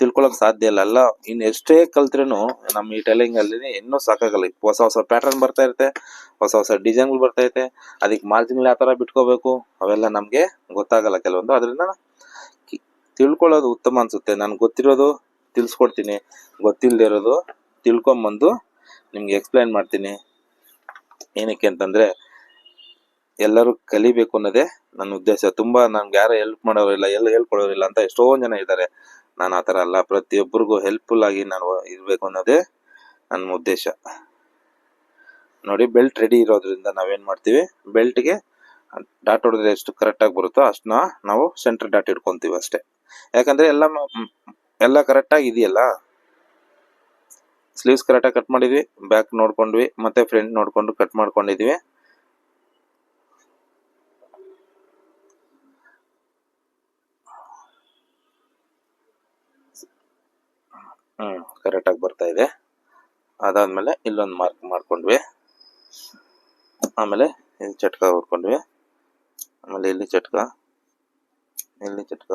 ತಿಳ್ಕೊಳಕ್ ಸಾಧ್ಯ ಇಲ್ಲ. ಎಲ್ಲ ಇನ್ ಎಷ್ಟೇ ಕಲ್ತ್ರೇನು ನಮ್ಮ ಈ ಟೈಲಿಂಗ್ ಅಲ್ಲಿ ಇನ್ನೂ ಸಾಕಾಗಲ್ಲ. ಹೊಸ ಹೊಸ ಪ್ಯಾಟರ್ನ್ ಬರ್ತಾ ಇರುತ್ತೆ, ಹೊಸ ಹೊಸ ಡಿಸೈನ್ಗಳು ಬರ್ತಾ ಇರುತ್ತೆ. ಅದಕ್ಕೆ ಮಾರ್ಜಿನ್ ಯಾವ ತರ ಬಿಟ್ಕೋಬೇಕು, ಅವೆಲ್ಲ ನಮ್ಗೆ ಗೊತ್ತಾಗಲ್ಲ ಕೆಲವೊಂದು. ಅದರಿಂದ ತಿಳ್ಕೊಳ್ಳೋದು ಉತ್ತಮ ಅನ್ಸುತ್ತೆ. ನಾನು ಗೊತ್ತಿರೋದು ತಿಳಿಸ್ಕೊಡ್ತೀನಿ. ಗೊತ್ತಿಲ್ಲದೆ ಇರೋದು ತಿಳ್ಕೊಂಬಂದು ನಿಮ್ಗೆ ಎಕ್ಸ್ಪ್ಲೈನ್ ಮಾಡ್ತೀನಿ. ಏನಕ್ಕೆ ಅಂತಂದ್ರೆ, ಎಲ್ಲರೂ ಕಲಿಬೇಕು ಅನ್ನೋದೇ ನನ್ನ ಉದ್ದೇಶ. ತುಂಬಾ ನನ್ಗೆ ಯಾರು ಹೆಲ್ಪ್ ಮಾಡೋರಿಲ್ಲ ಎಲ್ಲ ಹೇಳ್ಕೊಡೋರಿಲ್ಲ ಅಂತ ಎಷ್ಟೋ ಜನ ಇದ್ದಾರೆ. ನಾನು ಆ ಥರ ಅಲ್ಲ. ಪ್ರತಿಯೊಬ್ಬರಿಗೂ ಹೆಲ್ಪ್ಫುಲ್ ಆಗಿ ನಾನು ಇರಬೇಕು ಅನ್ನೋದೇ ನನ್ನ ಉದ್ದೇಶ. ನೋಡಿ ಬೆಲ್ಟ್ ರೆಡಿ ಇರೋದ್ರಿಂದ ನಾವೇನು ಮಾಡ್ತೀವಿ? ಬೆಲ್ಟ್ಗೆ ಡಾಟ್ ಹೊಡೆದ್ರೆ ಎಷ್ಟು ಕರೆಕ್ಟಾಗಿ ಬರುತ್ತೋ ಅಷ್ಟನ್ನ ನಾವು ಸೆಂಟ್ರ್ ಡಾಟ್ ಇಟ್ಕೊತೀವಿ ಅಷ್ಟೇ. ಯಾಕಂದರೆ ಎಲ್ಲ ಎಲ್ಲ ಕರೆಕ್ಟಾಗಿ ಇದೆಯಲ್ಲ? ಸ್ಲೀವ್ಸ್ ಕರೆಕ್ಟಾಗಿ ಕಟ್ ಮಾಡಿದ್ವಿ ಬ್ಯಾಕ್ ನೋಡ್ಕೊಂಡ್ವಿ, ಮತ್ತೆ ಫ್ರಂಟ್ ನೋಡಿಕೊಂಡು ಕಟ್ ಮಾಡ್ಕೊಂಡಿದ್ವಿ. ಹ್ಮ್ ಕರೆಕ್ಟಾಗಿ ಬರ್ತಾ ಇದೆ. ಅದಾದ್ಮೇಲೆ ಇಲ್ಲೊಂದು ಮಾರ್ಕ್ ಮಾಡ್ಕೊಂಡ್ವಿ. ಆಮೇಲೆ ಇಲ್ಲಿ ಚಟ್ಕ ಹೊಡ್ಕೊಂಡ್ವಿ ಆಮೇಲೆ ಇಲ್ಲಿ ಚಟ್ಕ. ಇಲ್ಲಿ ಚಟ್ಕ.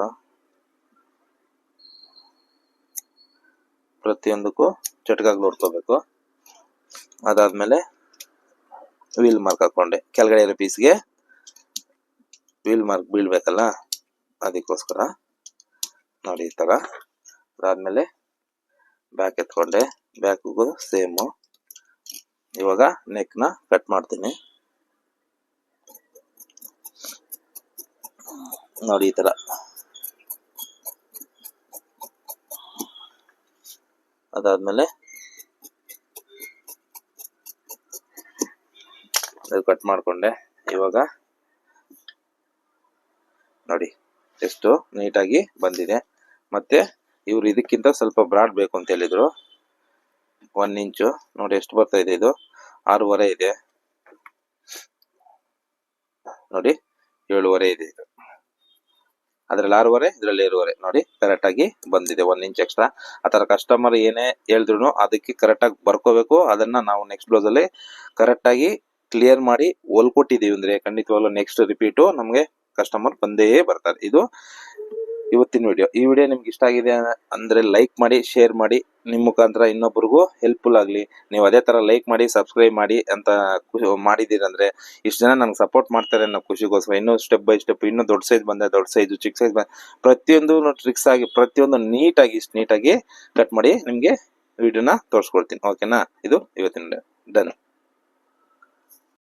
ಪ್ರತಿಯೊಂದಕ್ಕೂ ಚಟ್ಕಾಗಿ ನೋಡ್ಕೋಬೇಕು ಅದಾದ್ಮೇಲೆ ವೀಲ್ ಮಾರ್ಕ್ ಹಾಕೊಂಡೆ. ಕೆಳಗಡೆ ಇರೋ ಪೀಸ್ಗೆ ವೀಲ್ ಮಾರ್ಕ್ ಬೀಳ್ಬೇಕಲ್ಲ? ಅದಕ್ಕೋಸ್ಕರ ನೋಡಿ ಈ ಥರ ಅದಾದ್ಮೇಲೆ ಬ್ಯಾಕ್ ಎತ್ಕೊಂಡೆ ಬ್ಯಾಕ್ಗೂ ಸೇಮು. ಇವಾಗ ನೆಕ್ನ ಕಟ್ ಮಾಡ್ತೀನಿ. ನೋಡಿ ಈ ತರ. ಅದಾದ್ಮೇಲೆ ಕಟ್ ಮಾಡ್ಕೊಂಡೆ. ಇವಾಗ ನೋಡಿ, ಎಷ್ಟು ನೀಟಾಗಿ ಬಂದಿದೆ. ಮತ್ತೆ ಇವ್ರು ಇದಕ್ಕಿಂತ ಸ್ವಲ್ಪ ಬ್ರಾಡ್ ಬೇಕು ಅಂತ ಹೇಳಿದ್ರು. ಒನ್ ಇಂಚು ನೋಡಿ ಎಷ್ಟು ಬರ್ತಾ ಇದೆ ಇದು? ಆರೂವರೆ ಇದೆ. ನೋಡಿ, ಏಳುವರೆ ಇದೆ ಇದು. ಅದ್ರಲ್ಲಿ ಆರೂವರೆ, ಇದರಲ್ಲಿ ಏಳುವರೆ. ನೋಡಿ ಕರೆಕ್ಟ್ ಆಗಿ ಬಂದಿದೆ ಒನ್ ಇಂಚ್ ಎಕ್ಸ್ಟ್ರಾ ಆ ತರ ಕಸ್ಟಮರ್ ಏನೇ ಹೇಳಿದ್ರು ಅದಕ್ಕೆ ಕರೆಕ್ಟ್ ಆಗಿ ಬರ್ಕೋಬೇಕು. ಅದನ್ನ ನಾವು ನೆಕ್ಸ್ಟ್ ಬ್ಲೌಸ್ ಅಲ್ಲಿ ಕರೆಕ್ಟ್ ಆಗಿ ಕ್ಲಿಯರ್ ಮಾಡಿ ಹೊಲ್ಕೊಟ್ಟಿದೀವಿ ಅಂದ್ರೆ ಖಂಡಿತವಾಗ್ಲೂ ನೆಕ್ಸ್ಟ್ ರಿಪೀಟು ನಮಗೆ ಕಸ್ಟಮರ್ ಬಂದೇ ಬರ್ತಾರೆ. ಇದು ಇವತ್ತಿನ ವಿಡಿಯೋ ಈ ವಿಡಿಯೋ ನಿಮ್ಗೆ ಇಷ್ಟ ಆಗಿದೆ ಅಂದ್ರೆ ಲೈಕ್ ಮಾಡಿ ಶೇರ್ ಮಾಡಿ ನಿಮ್ಮ ಮುಖಾಂತರ ಇನ್ನೊಬ್ರಿಗೂ ಹೆಲ್ಪ್ಫುಲ್ ಆಗಲಿ. ನೀವು ಅದೇ ತರ ಲೈಕ್ ಮಾಡಿ ಸಬ್ಸ್ಕ್ರೈಬ್ ಮಾಡಿ ಅಂತ ಮಾಡಿದ್ದೀರಂದರೆ ಇಷ್ಟು ಜನ ನನಗೆ ಸಪೋರ್ಟ್ ಮಾಡ್ತಾರೆ ಅನ್ನೋ ಖುಷಿಗೋಸ್ಕರ ಇನ್ನೂ ಸ್ಟೆಪ್ ಬೈ ಸ್ಟೆಪ್ ಇನ್ನೂ ದೊಡ್ಡ ಸೈಜ್ ಬಂದೆ ದೊಡ್ಡ ಸೈಜು ಚಿಕ್ಕ ಸೈಜ್ ಬಂದ ಪ್ರತಿಯೊಂದು ಟ್ರಿಕ್ಸ್ ಆಗಿ, ಪ್ರತಿಯೊಂದು ನೀಟಾಗಿ ಇಷ್ಟು ನೀಟಾಗಿ ಕಟ್ ಮಾಡಿ ನಿಮಗೆ ವಿಡಿಯೋನ ತೋರಿಸ್ಕೊಡ್ತೀನಿ. ಓಕೆನಾ ಇದು ಇವತ್ತಿನ ಡನ್